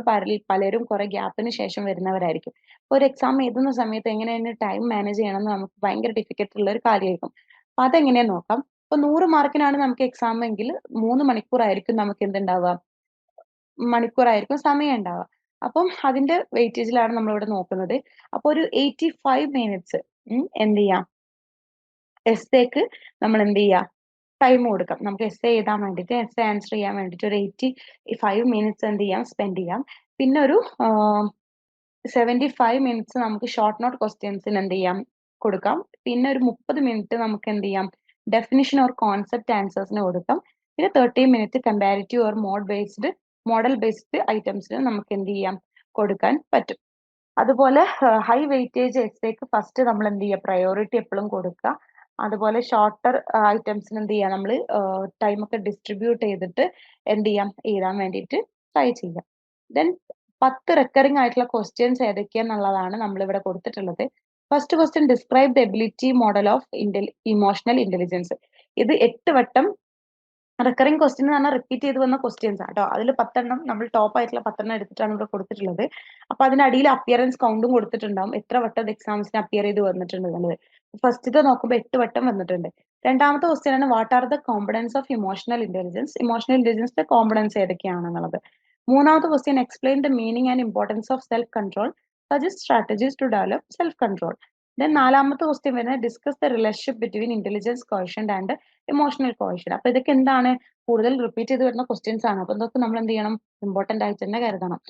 പലരും കുറെ ഗ്യാപ്പിന് ശേഷം വരുന്നവരായിരിക്കും. ഒരു എക്സാം എഴുതുന്ന സമയത്ത് എങ്ങനെയാണ് ടൈം മാനേജ് ചെയ്യണം എന്ന് നമുക്ക് ഭയങ്കര ഡിഫിക്കൽട്ട് ഉള്ള ഒരു കാര്യമായിരിക്കും. അപ്പൊ അതെങ്ങനെയാ നോക്കാം? ഇപ്പൊ നൂറ് മാർക്കിനാണ് നമുക്ക് എക്സാം എങ്കിൽ മൂന്ന് മണിക്കൂറായിരിക്കും നമുക്ക് എന്തുണ്ടാവുക? മണിക്കൂറായിരിക്കും സമയം ഉണ്ടാവുക. അപ്പം അതിന്റെ വെയിറ്റേജിലാണ് നമ്മൾ ഇവിടെ നോക്കുന്നത്. അപ്പൊ ഒരു എയ്റ്റി ഫൈവ് മിനിറ്റ്സ് എന്ത് ചെയ്യാം? എസ്സേക്ക് നമ്മൾ എന്ത് ചെയ്യാം? ടൈം കൊടുക്കാം. നമുക്ക് എസ് എഴുതാൻ വേണ്ടിട്ട് എസ് ആൻസർ ചെയ്യാൻ വേണ്ടിട്ട് ഒരു എയ്റ്റി ഫൈവ് മിനിറ്റ്സ് എന്ത് ചെയ്യാം? സ്പെൻഡ് ചെയ്യാം. പിന്നെ ഒരു സെവന്റി ഫൈവ് മിനിറ്റ്സ് നമുക്ക് ഷോർട്ട് നോട്ട് ക്വസ്റ്റ്യൻസിന് എന്ത് ചെയ്യാം? കൊടുക്കാം. പിന്നെ ഒരു മുപ്പത് മിനിറ്റ് നമുക്ക് എന്ത് ചെയ്യാം? ഡെഫിനിഷൻ ഓർ കോൺസെപ്റ്റ് ആൻസേഴ്സിന് കൊടുക്കാം. പിന്നെ thirty minute comparative or mode based model based ഐറ്റംസിന് നമുക്ക് എന്ത് ചെയ്യാം? കൊടുക്കാൻ പറ്റും. അതുപോലെ ഹൈ വെയിറ്റേജ് എസ്സേക്ക് ഫസ്റ്റ് നമ്മൾ എന്ത് ചെയ്യുക? പ്രയോറിറ്റി എപ്പോഴും കൊടുക്കുക. അതുപോലെ ഷോർട്ടർ ഐറ്റംസിന് എന്ത് ചെയ്യാം നമ്മൾ ടൈമൊക്കെ ഡിസ്ട്രിബ്യൂട്ട് ചെയ്തിട്ട് എന്ത് ചെയ്യാം? എഴുതാൻ വേണ്ടിയിട്ട് ട്രൈ ചെയ്യാം ദെൻ പത്ത് റെക്കറിംഗ് ആയിട്ടുള്ള ക്വസ്റ്റ്യൻസ് ഏതൊക്കെയാന്നുള്ളതാണ് നമ്മൾ ഇവിടെ കൊടുത്തിട്ടുള്ളത്. First question describe the ability model of emotional intelligence ഇത് എട്ട് വട്ടം റിക്കറിംഗ് ക്വസ്റ്റ്യൻ എന്ന് പറഞ്ഞാൽ റിപ്പീറ്റ് ചെയ്ത് വന്ന ക്വസ്റ്റ്യൻസ് ആട്ടോ അതിൽ പത്തെണ്ണം നമ്മൾ ടോപ്പ് ആയിട്ടുള്ള പത്തെണ്ണം എടുത്തിട്ടാണ് ഇവിടെ കൊടുത്തിട്ടുള്ളത്. അപ്പൊ അതിനടിയിൽ അപ്പിയറൻസ് കൗണ്ടും കൊടുത്തിട്ടുണ്ടാവും. എത്ര വട്ടം എക്സാംസിന് അപ്പിയർ ചെയ്ത് വന്നിട്ടുണ്ട് എന്നുള്ളത്. ഫസ്റ്റത്തെ നോക്കുമ്പോൾ എട്ട് വട്ടം വന്നിട്ടുണ്ട്. രണ്ടാമത്തെ ക്വസ്റ്റ്യൻ ആണ് what are the components of emotional intelligence emotional ഇന്റലിജൻസിന്റെ components ഏതൊക്കെയാണെന്നുള്ളത്. മൂന്നാമത്തെ question explain the meaning and importance of self control suggest strategies to develop self control then നാലാമത്തെ ക്വസ്റ്റ്യൻ വരുന്നത് discuss the relationship between intelligence quotient and emotional quotient അപ്പൊ ഇതൊക്കെ എന്താണ്? കൂടുതൽ repeat ചെയ്ത് വരുന്ന ക്വസ്റ്റ്യൻസ് ആണ്. അപ്പൊ ഇതൊക്കെ നമ്മൾ എന്ത് ചെയ്യണം? ഇമ്പോർട്ടന്റ് ആയിട്ട് തന്നെ കരുതണം.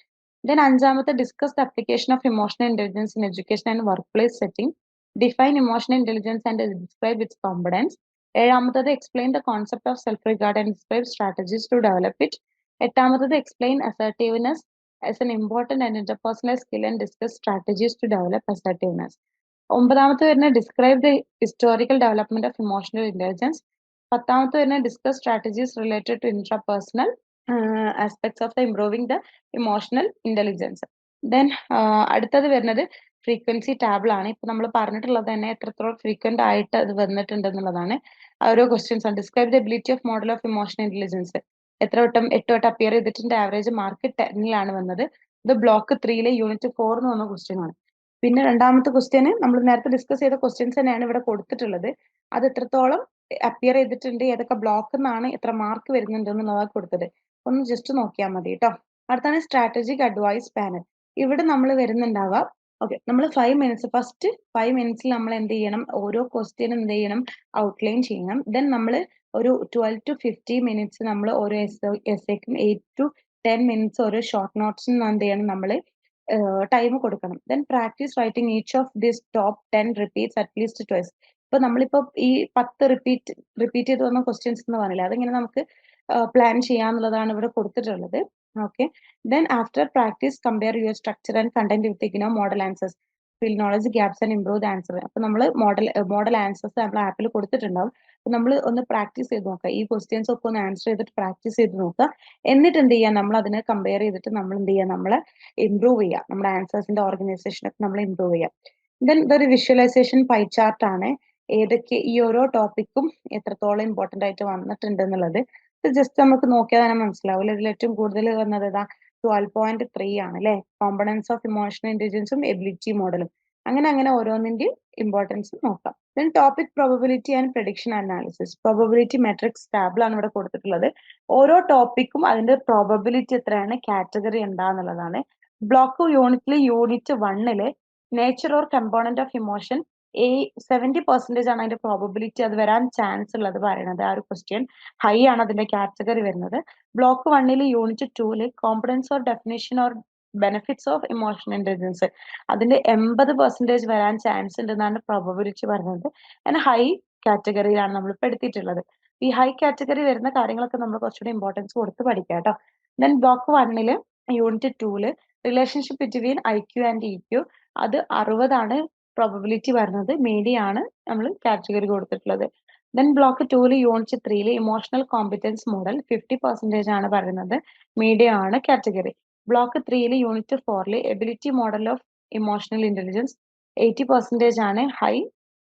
ദെൻ അഞ്ചാമത്തെ discuss the application of emotional intelligence in education and workplace setting define emotional intelligence and describe its competence ഏഴാമത്തത് explain the concept of self regard and describe strategies to develop it എട്ടാമത്തത് explain assertiveness as an important and interpersonal skill and discuss strategies to develop assertiveness. ഒമ്പതാമത്തെ വരുന്നത് describe the historical development of emotional intelligence പത്താമത്തെ വരുന്നത് discuss strategies related to intrapersonal aspects of the improving the emotional intelligence then അടുത്തത് വരുന്നത് frequency table ആണ്. ഇപ്പൊ നമ്മൾ പറഞ്ഞിട്ടുള്ളത് തന്നെ എത്രത്തോളം ഫ്രീക്വന്റ് ആയിട്ട് അത് വന്നിട്ടുണ്ട് എന്നുള്ളതാണ്. ഓരോ ക്വസ്റ്റ്യൻസ് ആണ്. Describe the ability of model of emotional intelligence എത്ര വട്ടം എട്ട് വട്ടം അപ്പിയർ ചെയ്തിട്ടുണ്ട്. ആവറേജ് മാർക്ക് ടെന്നിലാണ് വന്നത്. ഇത് ബ്ലോക്ക് ത്രീയിലെ യൂണിറ്റ് ഫോർ എന്ന് വന്ന ക്വസ്റ്റ്യൻ ആണ്. പിന്നെ രണ്ടാമത്തെ ക്വസ്റ്റ്യന് നമ്മൾ നേരത്തെ ഡിസ്കസ് ചെയ്ത ക്വസ്റ്റ്യൻസ് തന്നെയാണ് ഇവിടെ കൊടുത്തിട്ടുള്ളത്. അത് എത്രത്തോളം അപ്പിയർ ചെയ്തിട്ടുണ്ട് ഏതൊക്കെ ബ്ലോക്ക് എന്നാണ് എത്ര മാർക്ക് വരുന്നുണ്ട് എന്നുള്ളതാണ് കൊടുത്തത്. ഒന്ന് ജസ്റ്റ് നോക്കിയാൽ മതി കേട്ടോ അടുത്താണ് സ്ട്രാറ്റജിക് അഡ്വൈസ് പാനൽ ഇവിടെ നമ്മൾ വരുന്നുണ്ടാവുക ഓക്കെ നമ്മൾ ഫൈവ് മിനിറ്റ്സ് ഫസ്റ്റ് ഫൈവ് മിനിറ്റ്സിൽ നമ്മൾ എന്ത് ചെയ്യണം? ഓരോ ക്വസ്റ്റ്യനും എന്ത് ചെയ്യണം? ഔട്ട്ലൈൻ ചെയ്യണം. ദെൻ നമ്മൾ ഒരു ട്വൽവ് ടു ഫിഫ്റ്റി മിനിറ്റ്സ് നമ്മൾ ഓരോ എസ് എസ് എക്കും എയ്റ്റ് ടു ടെൻ മിനിറ്റ്സ് ഓരോ ഷോർട്ട് നോട്ട്സും എന്ത് ചെയ്യണം നമ്മൾ ടൈം കൊടുക്കണം. Then practice writing each of this top ten repeats at least twice ഇപ്പൊ നമ്മളിപ്പോ ഈ പത്ത് റിപ്പീറ്റ് റിപ്പീറ്റ് ചെയ്ത് വന്ന ക്വസ്റ്റ്യൻസ് എന്ന് പറഞ്ഞില്ല അതിങ്ങനെ നമുക്ക് പ്ലാൻ ചെയ്യാന്നുള്ളതാണ് ഇവിടെ കൊടുത്തിട്ടുള്ളത്. Okay then after practice compare your structure and content with IGNOU model answers fill knowledge gaps and improve the answer. അപ്പൊ നമ്മൾ മോഡൽ മോഡൽ ആൻസേഴ്സ് നമ്മൾ ആപ്പിൽ കൊടുത്തിട്ടുണ്ടാവും. അപ്പൊ നമ്മൾ ഒന്ന് പ്രാക്ടീസ് ചെയ്ത് നോക്കുക ഈ ക്വസ്റ്റ്യൻസ് ഒക്കെ ഒന്ന് ആൻസർ ചെയ്തിട്ട് പ്രാക്ടീസ് ചെയ്ത് നോക്കുക. എന്നിട്ട് എന്ത് ചെയ്യാം? നമ്മൾ അതിനെ കമ്പയർ ചെയ്തിട്ട് നമ്മൾ എന്ത് ചെയ്യാം? നമ്മൾ ഇംപ്രൂവ് ചെയ്യാം. നമ്മുടെ ആൻസേഴ്സിന്റെ ഓർഗനൈസേഷൻ ഒക്കെ നമ്മൾ ഇംപ്രൂവ് ചെയ്യാം. ദെൻ ഇതൊരു വിഷ്വലൈസേഷൻ പൈ ചാർട്ട് ആണ്. ഏതൊക്കെ ഈ ഓരോ ടോപ്പിക്കും എത്രത്തോളം ഇമ്പോർട്ടന്റ് ആയിട്ട് വന്നിട്ടുണ്ട് എന്നുള്ളത്. ജസ്റ്റ് നമുക്ക് നോക്കിയാൽ തന്നെ മനസ്സിലാവില്ല ഇതിൽ ഏറ്റവും കൂടുതൽ വന്നത് ഇതാ ട്വൽവ് പോയിന്റ് ത്രീ ആണ് അല്ലെ കോമ്പണൻസ് ഓഫ് ഇമോഷണൽ ഇന്റലിജൻസും എബിലിറ്റി മോഡലും അങ്ങനെ അങ്ങനെ ഓരോന്നിന്റെയും ഇമ്പോർട്ടൻസ് നോക്കാം. Then topic probability and prediction analysis probability metrics ആണ് ഇവിടെ കൊടുത്തിട്ടുള്ളത്. ഓരോ ടോപ്പിക്കും അതിന്റെ പ്രോബബിലിറ്റി എത്രയാണ് കാറ്റഗറി എന്താന്നുള്ളതാണ്. ബ്ലോക്ക് യൂണിറ്റിൽ യൂണിറ്റ് വണ്ണിൽ nature or component of emotion ഈ സെവന്റി പെർസെന്റേജ് ആണ് അതിന്റെ പ്രോബബിലിറ്റി അത് വരാൻ ചാൻസ് ഉള്ളത് പറയുന്നത് ആ ഒരു ക്വസ്റ്റ്യൻ ഹൈ ആണ് അതിന്റെ കാറ്റഗറി വരുന്നത്. ബ്ലോക്ക് വണ്ണിൽ unit tool competence or definition or benefits of emotional intelligence അതിന്റെ എൺപത് പെർസെന്റേജ് വരാൻ ചാൻസ് ഉണ്ടെന്നാണ് പ്രോബബിലിറ്റി പറയുന്നത്. അതിന് ഹൈ കാറ്റഗറിയിലാണ് നമ്മൾ ഇപ്പൊ എടുത്തിട്ടുള്ളത്. ഈ ഹൈ കാറ്റഗറി വരുന്ന കാര്യങ്ങളൊക്കെ നമ്മൾ കുറച്ചുകൂടി ഇമ്പോർട്ടൻസ് കൊടുത്ത് പഠിക്കാം കേട്ടോ. ദെൻ ബ്ലോക്ക് വണ്ണിൽ unit tool relationship between I Q and E Q അത് അറുപതാണ് പ്രോബബിലിറ്റി വരുന്നത് മീഡിയ ആണ് നമ്മൾ കാറ്റഗറി കൊടുത്തിട്ടുള്ളത് ദെൻ ബ്ലോക്ക് ടൂൽ യൂണിറ്റ് ത്രീയിൽ emotional competence model fifty percentage ആണ് പറയുന്നത്. മീഡിയ ആണ് കാറ്റഗറി ബ്ലോക്ക് ത്രീയിൽ യൂണിറ്റ് ഫോറിൽ ability model of emotional intelligence eighty percentage ആണ് ഹൈ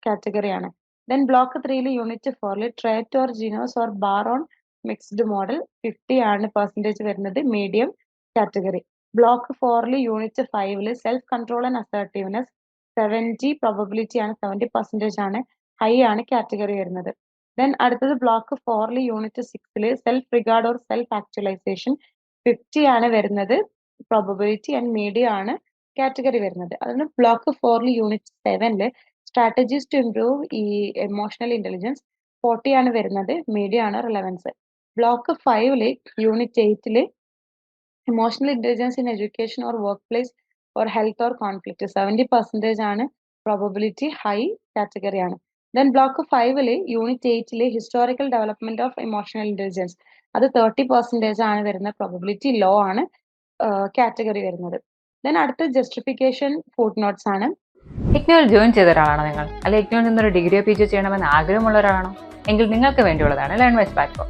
കാറ്റഗറി ആണ്. ദെൻ ബ്ലോക്ക് ത്രീയിൽ യൂണിറ്റ് ഫോറിൽ trait or Jino's or Bar On mixed model fifty ആണ് പെർസെന്റേജ് വരുന്നത് മീഡിയം കാറ്റഗറി ബ്ലോക്ക് ഫോറിൽ യൂണിറ്റ് ഫൈവിൽ self control and assertiveness seventy probability ആണ് seventy percentage ആണ് ഹൈ ആണ് കാറ്റഗറി വരുന്നത്. ദെൻ അടുത്തത് ബ്ലോക്ക് ഫോറിൽ യൂണിറ്റ് സിക്സിൽ self regard or self actualization fifty ആണ് വരുന്നത് പ്രോബബിലിറ്റി ആൻഡ് മീഡിയ ആണ് കാറ്റഗറി വരുന്നത്. അതാണ് ബ്ലോക്ക് ഫോറിൽ യൂണിറ്റ് സെവനിൽ സ്ട്രാറ്റജീസ് ടു ഇംപ്രൂവ് ഈ എമോഷണൽ ഇന്റലിജൻസ് ഫോർട്ടി ആണ് വരുന്നത് മീഡിയ ആണ് റിലവൻസ് ബ്ലോക്ക് ഫൈവിൽ unit എയ്റ്റിൽ emotional intelligence in education or workplace or health or conflict seventy percentage ആണ് പ്രോബബിലിറ്റി ഹൈ കാറ്റഗറി ആണ്. ദെൻ ബ്ലോക്ക് ഫൈവിൽ unit എയ്റ്റിൽ historical development of emotional intelligence അത് thirty percentage ആണ് വരുന്ന പ്രോബബിലിറ്റി ലോ ആണ് category വരുന്നത്. Then അടുത്ത ജസ്റ്റിഫിക്കേഷൻ ഫുഡ് നോട്ട്സ് ആണ്. ഇഗ്നോയിൽ ജോയിൻ ചെയ്ത ഒരാളാണോ നിങ്ങൾ? അല്ലെങ്കിൽ ഇഗ്നോയിൽ നിന്നൊരു ഡിഗ്രിയോ പി ജി ചെയ്യണമെന്ന് ആഗ്രഹമുള്ള ഒരാളാണോ എങ്കിൽ നിങ്ങൾക്ക് വേണ്ടിയുള്ളതാണ് ലേൺവൈസ് പ്ലാറ്റ്ഫോം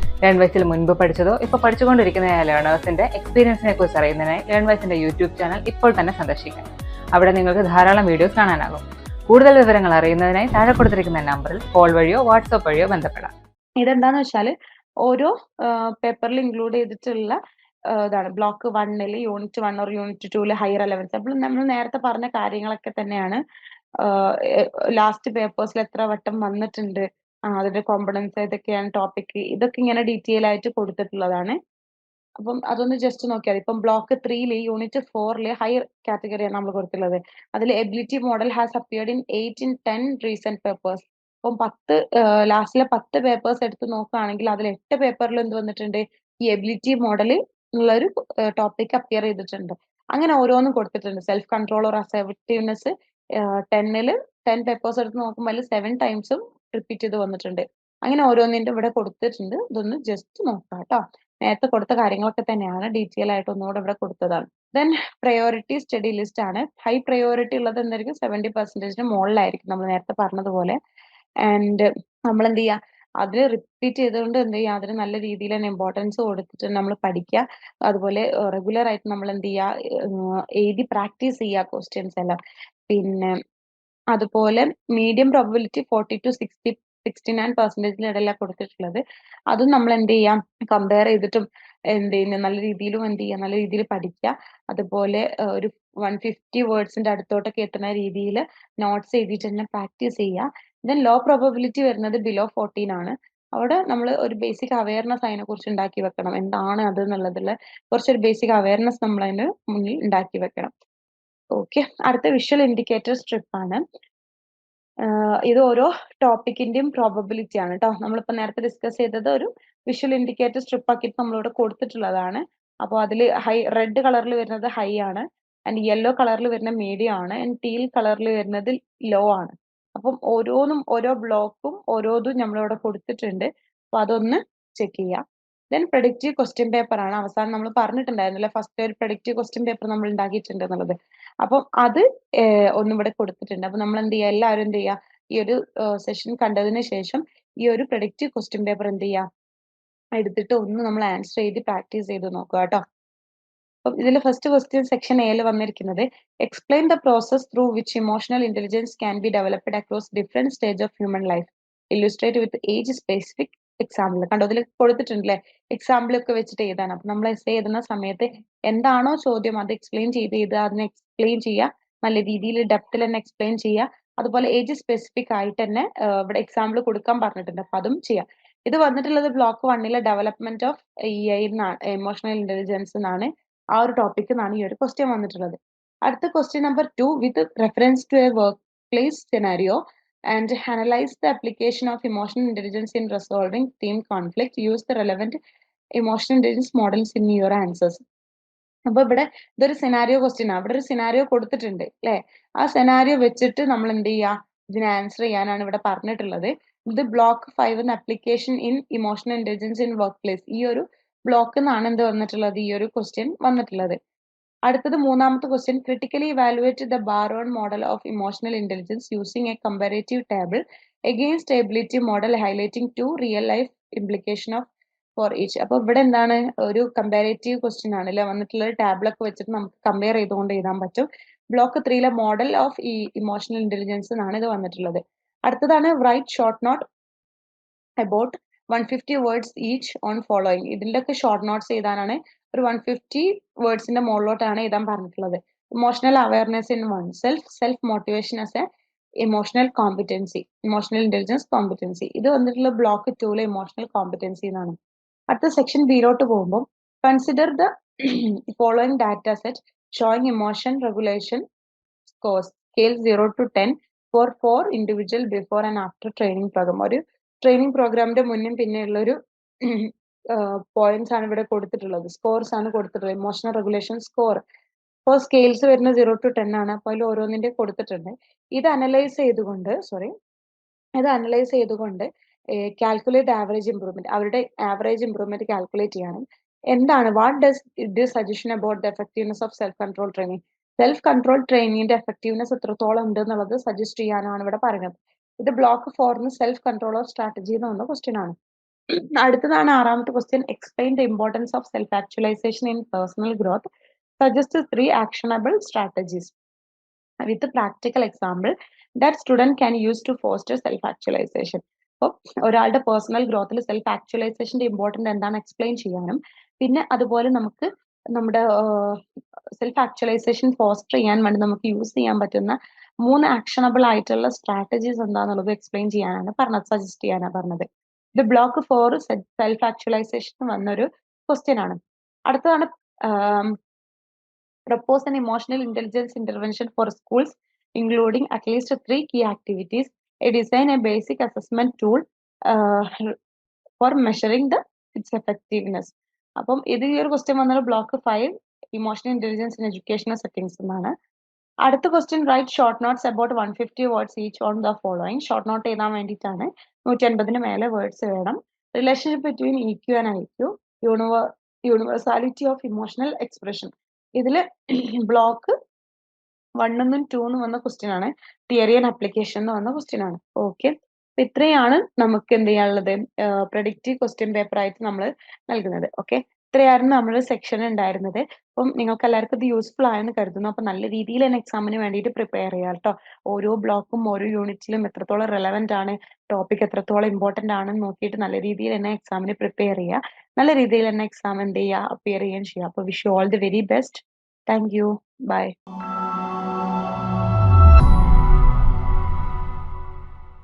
ലേൺവൈസിൽ മുൻപ് പഠിച്ചതോ ഇപ്പോൾ പഠിച്ചുകൊണ്ടിരിക്കുന്ന ലേണേഴ്സിന്റെ എക്സ്പീരിയൻസിനെ കുറിച്ച് അറിയുന്നതിനായി ലേൺ വൈസിന്റെ യൂട്യൂബ് ചാനൽ ഇപ്പോൾ തന്നെ സന്ദർശിക്കാം അവിടെ നിങ്ങൾക്ക് ധാരാളം വീഡിയോസ് കാണാനാകും. കൂടുതൽ വിവരങ്ങൾ അറിയുന്നതിനായി താഴെ കൊടുത്തിരിക്കുന്ന നമ്പറിൽ കോൾ വഴിയോ വാട്സാപ്പ് വഴിയോ ബന്ധപ്പെടാം. ഇതെന്താന്ന് വെച്ചാൽ ഓരോ പേപ്പറിൽ ഇൻക്ലൂഡ് ചെയ്തിട്ടുള്ള ഇതാണ് ബ്ലോക്ക് വണ്ണിൽ യൂണിറ്റ് വൺ ഓർ യൂണിറ്റ് ടൂൽ ഹയർ അലവൻസ് അപ്പോൾ നമ്മൾ നേരത്തെ പറഞ്ഞ കാര്യങ്ങളൊക്കെ തന്നെയാണ് ലാസ്റ്റ് പേപ്പേഴ്സിൽ എത്ര വട്ടം വന്നിട്ടുണ്ട് അതിന്റെ കോമ്പണൻസ് ഏതൊക്കെയാണ് ടോപ്പിക് ഇതൊക്കെ ഇങ്ങനെ ഡീറ്റെയിൽ ആയിട്ട് കൊടുത്തിട്ടുള്ളതാണ്. അപ്പം അതൊന്ന് ജസ്റ്റ് നോക്കിയാൽ ഇപ്പം ബ്ലോക്ക് ത്രീയിൽ യൂണിറ്റ് ഫോറിൽ ഹയർ കാറ്റഗറിയാണ് നമ്മൾ കൊടുത്തിട്ടുള്ളത്. അതിൽ ability model has appeared in eight in ten recent papers അപ്പം പത്ത് ലാസ്റ്റിലെ പത്ത് പേപ്പേഴ്സ് എടുത്ത് നോക്കുകയാണെങ്കിൽ അതിൽ എട്ട് പേപ്പറിൽ എന്ത് വന്നിട്ടുണ്ട്? ഈ എബിലിറ്റി മോഡൽ ഉള്ള ഒരു ടോപ്പിക് അപ്പിയർ ചെയ്തിട്ടുണ്ട്. അങ്ങനെ ഓരോന്നും കൊടുത്തിട്ടുണ്ട്. സെൽഫ് കൺട്രോൾ ഓർ അസർട്ടീവ്നെസ് ടെന്നിൽ ടെൻ പേപ്പേഴ്സ് എടുത്ത് നോക്കുമ്പോൾ അതിൽ സെവൻ ടൈംസും റിപ്പീറ്റ് ചെയ്ത് വന്നിട്ടുണ്ട്. അങ്ങനെ ഓരോന്നിന്റെ ഇവിടെ കൊടുത്തിട്ടുണ്ട്. ഇതൊന്ന് ജസ്റ്റ് നോക്കാം കേട്ടോ നേരത്തെ കൊടുത്ത കാര്യങ്ങളൊക്കെ തന്നെയാണ്. ഡീറ്റെയിൽ ആയിട്ട് ഒന്നുകൂടെ ഇവിടെ കൊടുത്തതാണ്. ദെൻ പ്രയോറിറ്റി സ്റ്റഡി ലിസ്റ്റ് ആണ്. ഹൈ പ്രയോറിറ്റി ഉള്ളത് എന്തായിരിക്കും? സെവന്റി പെർസെന്റേജിന് മുകളിലായിരിക്കും നമ്മൾ നേരത്തെ പറഞ്ഞതുപോലെ. ആൻഡ് നമ്മൾ എന്ത് ചെയ്യുക അതിൽ റിപ്പീറ്റ് ചെയ്തുകൊണ്ട് എന്ത് ചെയ്യുക അതിന് നല്ല രീതിയിൽ തന്നെ ഇമ്പോർട്ടൻസ് കൊടുത്തിട്ട് നമ്മൾ പഠിക്കുക. അതുപോലെ റെഗുലർ ആയിട്ട് നമ്മൾ എന്ത് ചെയ്യുക എഴുതി പ്രാക്ടീസ് ചെയ്യുക ക്വസ്റ്റ്യൻസ് എല്ലാം. പിന്നെ അതുപോലെ medium probability forty to sixty sixty nine പെർസെന്റേജിന് ഇടയിലാണ് കൊടുത്തിട്ടുള്ളത്. അതും നമ്മൾ എന്ത് ചെയ്യാം? കമ്പയർ ചെയ്തിട്ടും എന്ത് ചെയ്യുന്ന? നല്ല രീതിയിലും എന്ത് ചെയ്യുക നല്ല രീതിയിൽ പഠിക്കുക. അതുപോലെ ഒരു വൺ ഫിഫ്റ്റി വേർഡ്സിന്റെ അടുത്തോട്ടൊക്കെ എത്തുന്ന രീതിയിൽ നോട്ട്സ് എഴുതിയിട്ട് തന്നെ പ്രാക്ടീസ് ചെയ്യുക. ദെൻ ലോ പ്രോബബിലിറ്റി വരുന്നത് ബിലോ ഫോർട്ടീൻ ആണ്. അവിടെ നമ്മൾ ഒരു ബേസിക് അവയർനെസ് അതിനെ കുറിച്ച് ഉണ്ടാക്കി വെക്കണം. എന്താണ് അത് എന്നുള്ളതിൽ കുറച്ചൊരു ബേസിക് അവയർനെസ് നമ്മൾ അതിന് മുന്നിൽ ഉണ്ടാക്കി വെക്കണം. ഓക്കെ അടുത്ത വിഷ്വൽ ഇൻഡിക്കേറ്റർ സ്ട്രിപ്പ് ആണ്. ഇത് ഓരോ ടോപ്പിക്കിന്റെയും പ്രോബബിലിറ്റി ആണ് കേട്ടോ നമ്മളിപ്പോ നേരത്തെ ഡിസ്കസ് ചെയ്തത് ഒരു വിഷ്വൽ ഇൻഡിക്കേറ്റർ സ്ട്രിപ്പ് ആക്കിയിട്ട് നമ്മളിവിടെ കൊടുത്തിട്ടുള്ളതാണ്. അപ്പോൾ അതിൽ ഹൈ റെഡ് കളറിൽ വരുന്നത് ഹൈ ആണ്. ആൻഡ് യെല്ലോ കളറിൽ വരുന്ന മീഡിയം ആണ്. ആൻഡ് ടീൽ കളറിൽ വരുന്നത് ലോ ആണ്. അപ്പം ഓരോന്നും ഓരോ ബ്ലോക്കും ഓരോന്നും നമ്മളിവിടെ കൊടുത്തിട്ടുണ്ട്. അപ്പൊ അതൊന്ന് ചെക്ക് ചെയ്യാം. ദെൻ പ്രൊഡക്റ്റീവ് ക്വസ്റ്റ്യൻ പേപ്പർ ആണ് അവസാനം നമ്മൾ പറഞ്ഞിട്ടുണ്ടായിരുന്നില്ല. ഫസ്റ്റ് ഒരു പ്രൊഡക്റ്റീവ് ക്വസ്റ്റ്യൻ പേപ്പർ നമ്മൾ ഉണ്ടാക്കിയിട്ടുണ്ട് എന്നുള്ളത്. അപ്പം അത് ഒന്നിവിടെ കൊടുത്തിട്ടുണ്ട്. അപ്പൊ നമ്മൾ എന്ത് ചെയ്യുക? എല്ലാവരും എന്ത് ചെയ്യുക? ഈ ഒരു സെഷൻ കണ്ടതിന് ശേഷം ഈ ഒരു പ്രൊഡക്റ്റീവ് ക്വസ്റ്റ്യൻ പേപ്പർ എന്ത് ചെയ്യുക? എടുത്തിട്ട് ഒന്ന് നമ്മൾ ആൻസർ ചെയ്ത് പ്രാക്ടീസ് ചെയ്ത് നോക്കുക കേട്ടോ. അപ്പം ഇതിൽ ഫസ്റ്റ് ക്വസ്റ്റ്യൻ സെക്ഷൻ എയിൽ വന്നിരിക്കുന്നത് explain the process through which emotional intelligence can be developed across different stage of human life illustrate with age specific example കണ്ടോ? ഇതിൽ കൊടുത്തിട്ടുണ്ടല്ലേ? എക്സാമ്പിൾ ഒക്കെ വെച്ചിട്ട് എഴുതാൻ അപ്പൊ നമ്മൾ എസ് എഴുതുന്ന സമയത്ത് എന്താണോ ചോദ്യം അത് എക്സ്പ്ലെയിൻ ചെയ്ത് ചെയ്ത് അതിനെ എക്സ്പ്ലെയിൻ ചെയ്യുക. നല്ല രീതിയിൽ ഡെപ്തിൽ തന്നെ എക്സ്പ്ലെയിൻ ചെയ്യുക. അതുപോലെ ഏജ് സ്പെസിഫിക് ആയിട്ട് തന്നെ ഇവിടെ എക്സാമ്പിൾ കൊടുക്കാൻ പറഞ്ഞിട്ടുണ്ട്. അപ്പൊ അതും ചെയ്യാം. ഇത് വന്നിട്ടുള്ളത് ബ്ലോക്ക് വണ്ണിലെ ഡെവലപ്മെന്റ് ഓഫ് ഇ ഐ എന്നാണ് എമോഷണൽ ഇന്റലിജൻസ് എന്നാണ് ആ ഒരു ടോപ്പിക് എന്നാണ് ഈ ഒരു ക്വസ്റ്റ്യൻ വന്നിട്ടുള്ളത്. അടുത്ത question number two with reference to a workplace scenario and analyze the application of emotional intelligence in resolving team conflict. Use the relevant emotional intelligence models in your answers. അപ്പൊ ഇവിടെ ഇതൊരു scenario question ആണ് ഇവിടെ ഒരു scenario കൊടുത്തിട്ടുണ്ട് അല്ലെ? ആ scenario വെച്ചിട്ട് നമ്മൾ എന്ത് ചെയ്യുക ഇതിന് ആൻസർ ചെയ്യാനാണ് ഇവിടെ പറഞ്ഞിട്ടുള്ളത്. ഇത് ബ്ലോക്ക് ഫൈവ് എന്ന application in emotional intelligence in workplace ഈ ഒരു ബ്ലോക്ക് എന്നാണ് എന്ത് വന്നിട്ടുള്ളത്? ഈ ഒരു ക്വസ്റ്റ്യൻ വന്നിട്ടുള്ളത്. അടുത്തത് മൂന്നാമത്തെ question critically evaluate the Bar-On model of emotional intelligence using a comparative table against ability model highlighting two real life implication of for each അപ്പൊ ഇവിടെ എന്താണ്? ഒരു കമ്പാരേറ്റീവ് ക്വസ്റ്റ്യൻ ആണ് അല്ലെ? വന്നിട്ടുള്ള ടാബ്ലൊക്കെ വെച്ചിട്ട് നമുക്ക് കമ്പയർ ചെയ്തുകൊണ്ട് എഴുതാൻ പറ്റും. ബ്ലോക്ക് ത്രീയിലെ മോഡൽ ഓഫ് ഈ ഇമോഷണൽ ഇന്റലിജൻസ് എന്നാണ് ഇത് വന്നിട്ടുള്ളത്. അടുത്തതാണ് write short note about one fifty words each on following ഇതിന്റെ ഒക്കെ ഷോർട്ട് നോട്ട്സ് എഴുതാനാണ് ഒരു വൺ ഫിഫ്റ്റി വേർഡ്സിന്റെ മുകളിലോട്ടാണ് എഴുതാൻ പറഞ്ഞിട്ടുള്ളത്. Emotional awareness in one self self motivation as a emotional competency emotional intelligence competency ഇത് വന്നിട്ടുള്ള ബ്ലോക്ക് ടൂലെ ഇമോഷണൽ കോമ്പിറ്റൻസി എന്നാണ്. അടുത്ത സെക്ഷൻ ബിയിലോട്ട് പോകുമ്പോൾ consider the following data set showing emotion regulation scores scale zero to ten for four individual before and after training program ഒരു training പ്രോഗ്രാമിന്റെ മുന്നും പിന്നെയുള്ള ഒരു പോയിന്റ്സ് ആണ് ഇവിടെ കൊടുത്തിട്ടുള്ളത്. സ്കോർസ് ആണ് കൊടുത്തിട്ടുള്ളത്. ഇമോഷണൽ റെഗുലേഷൻ സ്കോർ ഇപ്പോൾ സ്കെയിൽസ് വരുന്ന സീറോ ടു ടെൻ ആണ്. അപ്പോൾ അതിൽ ഓരോന്നിന്റെ കൊടുത്തിട്ടുണ്ട്. ഇത് അനലൈസ് ചെയ്തുകൊണ്ട് സോറി ഇത് അനലൈസ് ചെയ്തുകൊണ്ട് കാൽക്കുലേറ്റ് ആവറേജ് ഇംപ്രൂവ്മെന്റ് അവരുടെ ആവറേജ് ഇംപ്രൂവ്മെന്റ് കാൽക്കുലേറ്റ് ചെയ്യണം. എന്താണ്? വാട്ട് ഡസ് ഇത് suggestion about the effectiveness of self control training self control ട്രെയിനിങ്ങിന്റെ effectiveness എത്രത്തോളം ഉണ്ട് എന്നുള്ളത് സജസ്റ്റ് ചെയ്യാനാണ് ഇവിടെ പറയുന്നത്. ഇത് ബ്ലോക്ക് ഫോറിന് സെൽഫ് കൺട്രോൾ ഓഫ് സ്ട്രാറ്റജി എന്ന് പറഞ്ഞ ക്വസ്റ്റ്യൻ ആണ്. അടുത്തതാണ് ആറാമത്തെ question explain the importance of self actualization in personal growth suggest three actionable strategies with practical example that student can use to foster self actualisation അപ്പോൾ ഒരാളുടെ personal ഗ്രോത്തിൽ self ആക്ച്വലൈസേഷന്റെ important എന്താണ് എക്സ്പ്ലെയിൻ ചെയ്യാനും. പിന്നെ അതുപോലെ നമുക്ക് നമ്മുടെ സെൽഫ് ആക്ച്വലൈസേഷൻ ഫോസ്റ്റർ ചെയ്യാൻ വേണ്ടി നമുക്ക് യൂസ് ചെയ്യാൻ പറ്റുന്ന മൂന്ന് ആക്ഷണബിൾ ആയിട്ടുള്ള സ്ട്രാറ്റജീസ് എന്താണെന്നുള്ളത് എക്സ്പ്ലെയിൻ ചെയ്യാനാണ് പറഞ്ഞത് സജസ്റ്റ് ചെയ്യാനാണ് പറഞ്ഞത്. ഇത് ബ്ലോക്ക് ഫോർ സെൽഫ് ആക്ച്വലൈസേഷൻ വന്നൊരു ക്വസ്റ്റ്യൻ ആണ്. അടുത്തതാണ് propose an emotional intelligence intervention for schools including at least three key activities a design a basic assessment tool for measuring the its effectiveness അപ്പം ഇത് ഈ ഒരു ക്വസ്റ്റ്യൻ വന്നത് block five emotional intelligence in educational settings എന്നാണ് അടുത്ത question write short notes about one fifty words each on the following short note എഴുതാൻ വേണ്ടിയിട്ടാണ്. നൂറ്റി അൻപതിന് മേലെ വേർഡ്സ് വേണം. Relationship between E Q and I Q univer universality of emotional expression ഇതിൽ block വണ്ണെന്നും ടൂന്നും വന്ന ക്വസ്റ്റ്യൻ ആണ്. തിയറി ആൻഡ് അപ്ലിക്കേഷൻ എന്ന് വന്ന ക്വസ്റ്റ്യൻ ആണ്. ഓക്കെ ഇത്രയാണ് നമുക്ക് എന്ത് ചെയ്യാനുള്ളത്? പ്രഡിക്റ്റീവ് ക്വസ്റ്റ്യൻ പേപ്പർ ആയിട്ട് നമ്മൾ നൽകുന്നത്. ഓക്കെ ഇത്രയായിരുന്നു നമ്മുടെ സെക്ഷൻ ഉണ്ടായിരുന്നത്. അപ്പം നിങ്ങൾക്ക് എല്ലാവർക്കും ഇത് യൂസ്ഫുൾ ആയെന്ന് കരുതുന്നു. അപ്പൊ നല്ല രീതിയിൽ തന്നെ എക്സാമിന് വേണ്ടിയിട്ട് പ്രിപ്പയർ ചെയ്യാം കേട്ടോ. ഓരോ ബ്ലോക്കും ഓരോ യൂണിറ്റിലും എത്രത്തോളം റെലവെന്റ് ആണ് ടോപ്പിക് എത്രത്തോളം ഇമ്പോർട്ടന്റ് ആണെന്ന് നോക്കിയിട്ട് നല്ല രീതിയിൽ തന്നെ എക്സാമിന് പ്രിപ്പയർ ചെയ്യുക നല്ല രീതിയിൽ തന്നെ എക്സാം എന്ത് ചെയ്യുക അപ്പിയർ ചെയ്യുകയും ചെയ്യുക അപ്പോൾ wish you all the very best thank you bye